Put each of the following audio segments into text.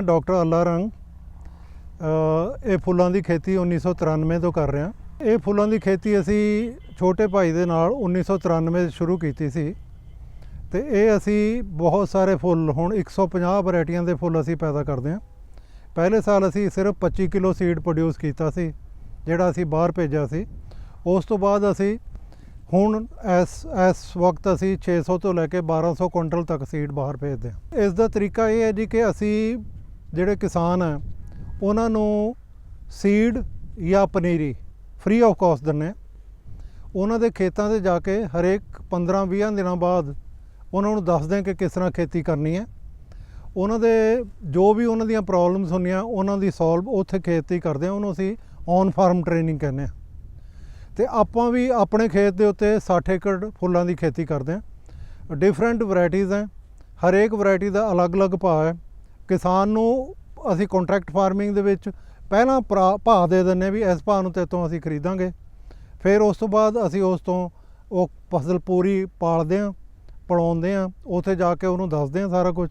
ਮੈਂ ਡਾਕਟਰ ਅੱਲਾ ਰੰਗ ਇਹ ਫੁੱਲਾਂ ਦੀ ਖੇਤੀ 1993 ਤੋਂ ਕਰ ਰਿਹਾ। ਇਹ ਫੁੱਲਾਂ ਦੀ ਖੇਤੀ ਅਸੀਂ ਛੋਟੇ ਭਾਈ ਦੇ ਨਾਲ 1993 'ਚ ਸ਼ੁਰੂ ਕੀਤੀ ਸੀ ਤੇ ਇਹ ਅਸੀਂ ਬਹੁਤ ਸਾਰੇ ਫੁੱਲ, ਹੁਣ 150 ਵੈਰਾਈਟੀਆਂ ਦੇ ਫੁੱਲ ਅਸੀਂ ਪੈਦਾ ਕਰਦੇ ਹਾਂ। ਪਹਿਲੇ ਸਾਲ ਅਸੀਂ ਸਿਰਫ 25 ਕਿਲੋ ਸੀਡ ਪ੍ਰੋਡਿਊਸ ਕੀਤਾ ਸੀ, ਜਿਹੜਾ ਅਸੀਂ ਬਾਹਰ ਭੇਜਿਆ ਸੀ। ਉਸ ਤੋਂ ਬਾਅਦ ਅਸੀਂ ਹੁਣ ਇਸ ਇਸ ਵਕਤ ਅਸੀਂ 600 ਤੋਂ ਲੈ ਕੇ 1200 ਕੁਇੰਟਲ ਤੱਕ ਸੀਡ ਬਾਹਰ ਭੇਜਦੇ ਹਾਂ। ਇਸ ਦਾ ਤਰੀਕਾ ਇਹ ਹੈ ਜੀ ਕਿ ਅਸੀਂ ਜਿਹੜੇ ਕਿਸਾਨ ਹੈ ਉਹਨਾਂ ਨੂੰ ਸੀਡ ਜਾਂ ਪਨੀਰੀ ਫ੍ਰੀ ਆਫ ਕਾਸਟ ਦਿੰਦੇ ਹਾਂ ਉਹਨਾਂ ਦੇ ਖੇਤਾਂ ਤੇ ਜਾ ਕੇ ਹਰੇਕ 15-20 ਦਿਨਾਂ ਬਾਅਦ ਉਹਨਾਂ ਨੂੰ ਦੱਸਦੇ ਹਾਂ ਕਿ ਕਿਸ ਤਰ੍ਹਾਂ ਖੇਤੀ ਕਰਨੀ ਹੈ ਉਹਨਾਂ ਦੇ ਜੋ ਵੀ ਉਹਨਾਂ ਦੀਆਂ ਪ੍ਰੋਬਲਮਸ ਹੁੰਦੀਆਂ, ਉਹਨਾਂ ਦੀ ਸੋਲਵ ਉੱਥੇ ਖੇਤੀ ਕਰਦੇ ਹਾਂ ਉਹਨੂੰ ਅਸੀਂ ਔਨ ਫਾਰਮ ਟ੍ਰੇਨਿੰਗ ਕਹਿੰਦੇ ਹਾਂ ਤੇ ਆਪਾਂ ਵੀ ਆਪਣੇ ਖੇਤ ਦੇ ਉੱਤੇ 60 ਏਕੜ ਫੁੱਲਾਂ ਦੀ ਖੇਤੀ ਕਰਦੇ ਹਾਂ ਡਿਫਰੈਂਟ ਵੈਰਾਈਟੀਆਂ ਹੈ ਹਰੇਕ ਵੈਰਾਈਟੀ ਦਾ ਅਲੱਗ-ਅਲੱਗ ਭਾਅ ਹੈ। ਕਿਸਾਨ ਨੂੰ ਅਸੀਂ ਕੰਟਰੈਕਟ ਫਾਰਮਿੰਗ ਦੇ ਵਿੱਚ ਪਹਿਲਾਂ ਭਰਾ- ਭਾਅ ਦੇ ਦਿੰਨੇ ਵੀ ਇਸ ਭਾਅ ਨੂੰ ਤੇਤੋਂ ਅਸੀਂ ਖਰੀਦਾਂਗੇ। ਫਿਰ ਉਸ ਤੋਂ ਬਾਅਦ ਅਸੀਂ ਉਸ ਤੋਂ ਉਹ ਫਸਲ ਪੂਰੀ ਪਾਲਦੇ ਹਾਂ, ਪਲਾਉਂਦੇ ਹਾਂ, ਉੱਥੇ ਜਾ ਕੇ ਉਹਨੂੰ ਦੱਸਦੇ ਹਾਂ ਸਾਰਾ ਕੁਝ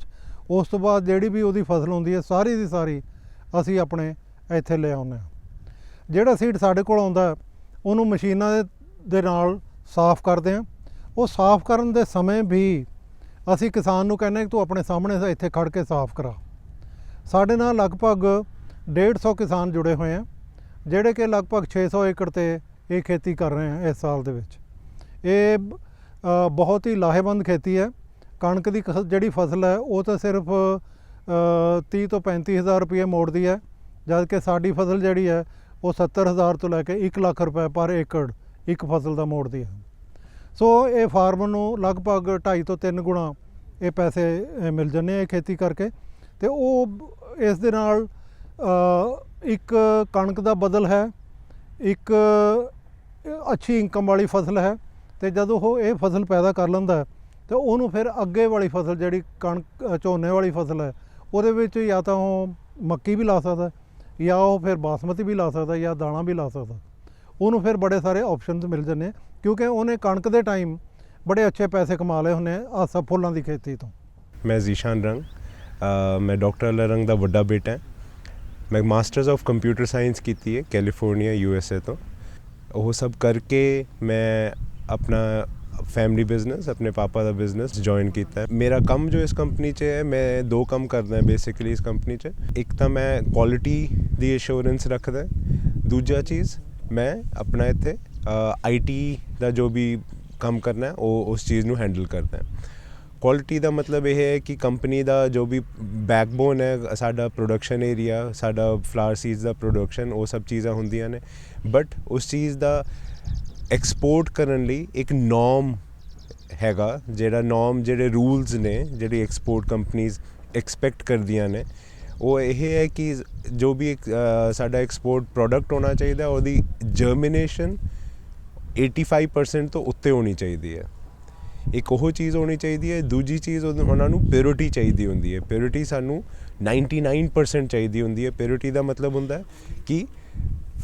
ਉਸ ਤੋਂ ਬਾਅਦ ਜਿਹੜੀ ਵੀ ਉਹਦੀ ਫਸਲ ਹੁੰਦੀ ਹੈ, ਸਾਰੀ ਦੀ ਸਾਰੀ ਅਸੀਂ ਆਪਣੇ ਇੱਥੇ ਲੈ ਆਉਂਦੇ ਹਾਂ। ਜਿਹੜਾ ਸੀਡ ਸਾਡੇ ਕੋਲ ਆਉਂਦਾ ਉਹਨੂੰ ਮਸ਼ੀਨਾਂ ਦੇ ਦੇ ਨਾਲ ਸਾਫ਼ ਕਰਦੇ ਹਾਂ। ਉਹ ਸਾਫ਼ ਕਰਨ ਦੇ ਸਮੇਂ ਵੀ ਅਸੀਂ ਕਿਸਾਨ ਨੂੰ ਕਹਿੰਦੇ ਤੂੰ ਆਪਣੇ ਸਾਹਮਣੇ ਇੱਥੇ ਖੜ ਕੇ ਸਾਫ਼ ਕਰਾ। ਸਾਡੇ ਨਾਲ ਲਗਭਗ 150 ਕਿਸਾਨ ਜੁੜੇ ਹੋਏ ਆ ਜਿਹੜੇ ਕਿ ਲਗਭਗ 600 ਏਕੜ ਤੇ ਇਹ ਖੇਤੀ ਕਰ ਰਹੇ ਆ ਇਸ ਸਾਲ ਦੇ ਵਿੱਚ। ਇਹ ਬਹੁਤ ਹੀ ਲਾਹੇਵੰਦ ਖੇਤੀ ਹੈ। ਕਣਕ ਦੀ ਕਸ- ਜਿਹੜੀ ਫਸਲ ਹੈ ਉਹ ਤਾਂ ਸਿਰਫ ਅ, 30 ਤੋਂ 35 ਹਜ਼ਾਰ ਰੁਪਏ ਮੋੜਦੀ ਹੈ ਜਦ ਕਿ ਸਾਡੀ ਫਸਲ ਜਿਹੜੀ ਹੈ ਉਹ 70 ਹਜ਼ਾਰ ਤੋਂ ਲੈ ਕੇ 1 ਲੱਖ ਰੁਪਏ ਪਰ ਏਕੜ ਇੱਕ ਫਸਲ ਦਾ ਮੋੜਦੀ ਹੈ। ਸੋ ਇਹ ਫਾਰਮਰ ਨੂੰ ਲਗਭਗ 2.5 ਤੋਂ 3 ਗੁਣਾ ਇਹ ਪੈਸੇ ਮਿਲ ਜਾਂਦੇ ਆ ਇਹ ਖੇਤੀ ਕਰਕੇ। ਤੇ ਉਹ ਇਸ ਦੇ ਨਾਲ ਇੱਕ ਕਣਕ ਦਾ ਬਦਲ ਹੈ ਇੱਕ ਅੱਛੀ ਇਨਕਮ ਵਾਲੀ ਫਸਲ ਹੈ ਤੇ ਜਦੋਂ ਉਹ ਇਹ ਫਸਲ ਪੈਦਾ ਕਰ ਲੈਂਦਾ ਹੈ, ਤੇ ਉਹਨੂੰ ਫਿਰ ਅੱਗੇ ਵਾਲੀ ਫਸਲ ਜਿਹੜੀ ਕਣਕ ਝੋਨੇ ਵਾਲੀ ਫਸਲ ਹੈ ਉਹਦੇ ਵਿੱਚ ਜਾਂ ਤਾਂ ਉਹ ਮੱਕੀ ਵੀ ਲਾ ਸਕਦਾ ਜਾਂ ਉਹ ਫਿਰ ਬਾਸਮਤੀ ਵੀ ਲਾ ਸਕਦਾ ਜਾਂ ਦਾਣਾ ਵੀ ਲਾ ਸਕਦਾ ਉਹਨੂੰ ਫਿਰ ਬੜੇ ਸਾਰੇ ਆਪਸ਼ਨਸ ਮਿਲ ਜਾਂਦੇ ਕਿਉਂਕਿ ਉਹਨੇ ਕਣਕ ਦੇ ਟਾਈਮ ਬੜੇ ਅੱਛੇ ਪੈਸੇ ਕਮਾ ਲਏ ਹੁੰਦੇ ਆ ਸਭ ਫੁੱਲਾਂ ਦੀ ਖੇਤੀ ਤੋਂ। ਮੈਂ ਜ਼ੀਸ਼ਾਨ ਰੰਗ। ਮੈਂ ਡਾਕਟਰ ਅਲਾ ਦਾ ਵੱਡਾ ਬੇਟਾ ਹਾਂ। ਮੈਂ ਮਾਸਟਰਸ ਆਫ ਕੰਪਿਊਟਰ ਸਾਇੰਸ ਕੀਤੀ ਹੈ ਕੈਲੀਫੋਰਨੀਆ ਯੂ ਐਸ ਏ ਤੋਂ। ਉਹ ਸਭ ਕਰਕੇ ਮੈਂ ਆਪਣਾ ਫੈਮਿਲੀ ਬਿਜ਼ਨਸ ਆਪਣੇ ਪਾਪਾ ਦਾ ਬਿਜ਼ਨਸ ਜੁਆਇਨ ਕੀਤਾ ਹੈ। ਮੇਰਾ ਕੰਮ ਜੋ ਇਸ ਕੰਪਨੀ 'ਚ ਹੈ, ਮੈਂ ਦੋ ਕੰਮ ਕਰਦਾ ਹਾਂ ਬੇਸਿਕਲੀ ਇਸ ਕੰਪਨੀ 'ਚ। ਇੱਕ ਤਾਂ ਮੈਂ ਕੁਆਲਿਟੀ ਦੀ ਅਸ਼ੋਰੈਂਸ ਰੱਖਦਾ ਦੂਜਾ ਚੀਜ਼, ਮੈਂ ਆਪਣਾ ਇੱਥੇ ਆਈਟੀ ਦਾ ਜੋ ਵੀ ਕੰਮ ਕਰਨਾ ਉਹ ਉਸ ਚੀਜ਼ ਨੂੰ ਹੈਂਡਲ ਕਰਦਾ ਕੁਆਲਿਟੀ ਦਾ ਮਤਲਬ ਇਹ ਹੈ ਕਿ ਕੰਪਨੀ ਦਾ ਜੋ ਵੀ ਬੈਕਬੋਨ ਹੈ ਸਾਡਾ ਪ੍ਰੋਡਕਸ਼ਨ ਏਰੀਆ ਸਾਡਾ ਫਲਾਵਰ ਸੀਡਸ ਦਾ ਪ੍ਰੋਡਕਸ਼ਨ ਉਹ ਸਭ ਚੀਜ਼ਾਂ ਹੁੰਦੀਆਂ ਨੇ। ਬਟ ਉਸ ਚੀਜ਼ ਦਾ ਐਕਸਪੋਰਟ ਕਰਨ ਲਈ ਇੱਕ ਨੋਰਮ ਹੈਗਾ ਜਿਹੜਾ ਨੋਰਮ ਜਿਹੜੇ ਰੂਲਸ ਨੇ ਜਿਹੜੀ ਐਕਸਪੋਰਟ ਕੰਪਨੀਆਂ ਐਕਸਪੈਕਟ ਕਰਦੀਆਂ ਨੇ। ਉਹ ਇਹ ਹੈ ਕਿ ਜੋ ਵੀ ਇੱਕ, ਸਾਡਾ ਐਕਸਪੋਰਟ ਪ੍ਰੋਡਕਟ ਹੋਣਾ ਚਾਹੀਦਾ ਉਹਦੀ ਜਰਮੀਨੇਸ਼ਨ 85% ਤੋਂ ਉੱਤੇ ਹੋਣੀ ਚਾਹੀਦੀ ਹੈ। ਇੱਕ ਉਹ ਚੀਜ਼ ਹੋਣੀ ਚਾਹੀਦੀ ਹੈ, ਦੂਜੀ ਚੀਜ਼ ਉਹਨਾਂ ਨੂੰ ਪਿਓਰਿਟੀ ਚਾਹੀਦੀ ਹੁੰਦੀ ਹੈ। ਪਿਓਰਿਟੀ ਸਾਨੂੰ 99% ਚਾਹੀਦੀ ਹੁੰਦੀ ਹੈ। ਪਿਓਰਿਟੀ ਦਾ ਮਤਲਬ ਹੁੰਦਾ ਹੈ ਕਿ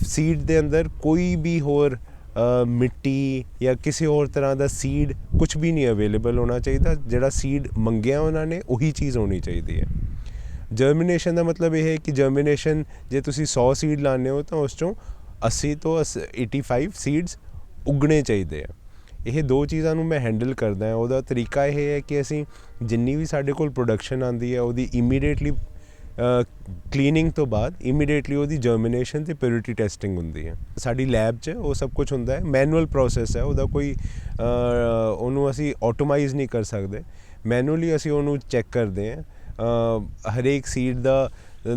ਸੀਡ ਦੇ ਅੰਦਰ ਕੋਈ ਵੀ ਹੋਰ ਮਿੱਟੀ ਜਾਂ ਕਿਸੇ ਹੋਰ ਤਰ੍ਹਾਂ ਦਾ ਸੀਡ ਕੁਝ ਵੀ ਨਹੀਂ ਅਵੇਲੇਬਲ ਹੋਣਾ ਚਾਹੀਦਾ। ਜਿਹੜਾ ਸੀਡ ਮੰਗਿਆ ਉਹਨਾਂ ਨੇ, ਉਹੀ ਚੀਜ਼ ਹੋਣੀ ਚਾਹੀਦੀ ਹੈ। ਜਰਮੀਨੇਸ਼ਨ ਦਾ ਮਤਲਬ ਇਹ ਹੈ ਕਿ ਜਰਮੀਨੇਸ਼ਨ ਜੇ ਤੁਸੀਂ 100 ਸੀਡ ਲਾਣੇ ਹੋ ਤਾਂ ਉਸ ਚੋਂ 80 ਤੋਂ 85 ਸੀਡਸ ਉਗਣੇ ਚਾਹੀਦੇ ਆ। ਇਹ ਦੋ ਚੀਜ਼ਾਂ ਨੂੰ ਮੈਂ ਹੈਂਡਲ ਕਰਦਾ ਉਹਦਾ ਤਰੀਕਾ ਇਹ ਹੈ ਕਿ ਅਸੀਂ ਜਿੰਨੀ ਵੀ ਸਾਡੇ ਕੋਲ ਪ੍ਰੋਡਕਸ਼ਨ ਆਉਂਦੀ ਹੈ, ਉਹਦੀ ਇਮੀਡੀਏਟਲੀ ਕਲੀਨਿੰਗ ਤੋਂ ਬਾਅਦ ਇਮੀਡੀਏਟਲੀ ਉਹਦੀ ਜਰਮੀਨੇਸ਼ਨ ਤੇ ਪਿਓਰਿਟੀ ਟੈਸਟਿੰਗ ਹੁੰਦੀ ਹੈ। ਸਾਡੀ ਲੈਬ 'ਚ ਉਹ ਸਭ ਕੁਝ ਹੁੰਦਾ ਹੈ। ਮੈਨੂਅਲ ਪ੍ਰੋਸੈਸ ਹੈ। ਉਹਦਾ ਕੋਈ ਉਹਨੂੰ ਅਸੀਂ ਆਟੋਮਾਈਜ਼ ਨਹੀਂ ਕਰ ਸਕਦੇ। ਮੈਨੂਅਲੀ ਅਸੀਂ ਉਹਨੂੰ ਚੈੱਕ ਕਰਦੇ ਹਾਂ। ਹਰੇਕ ਸੀਡ ਦਾ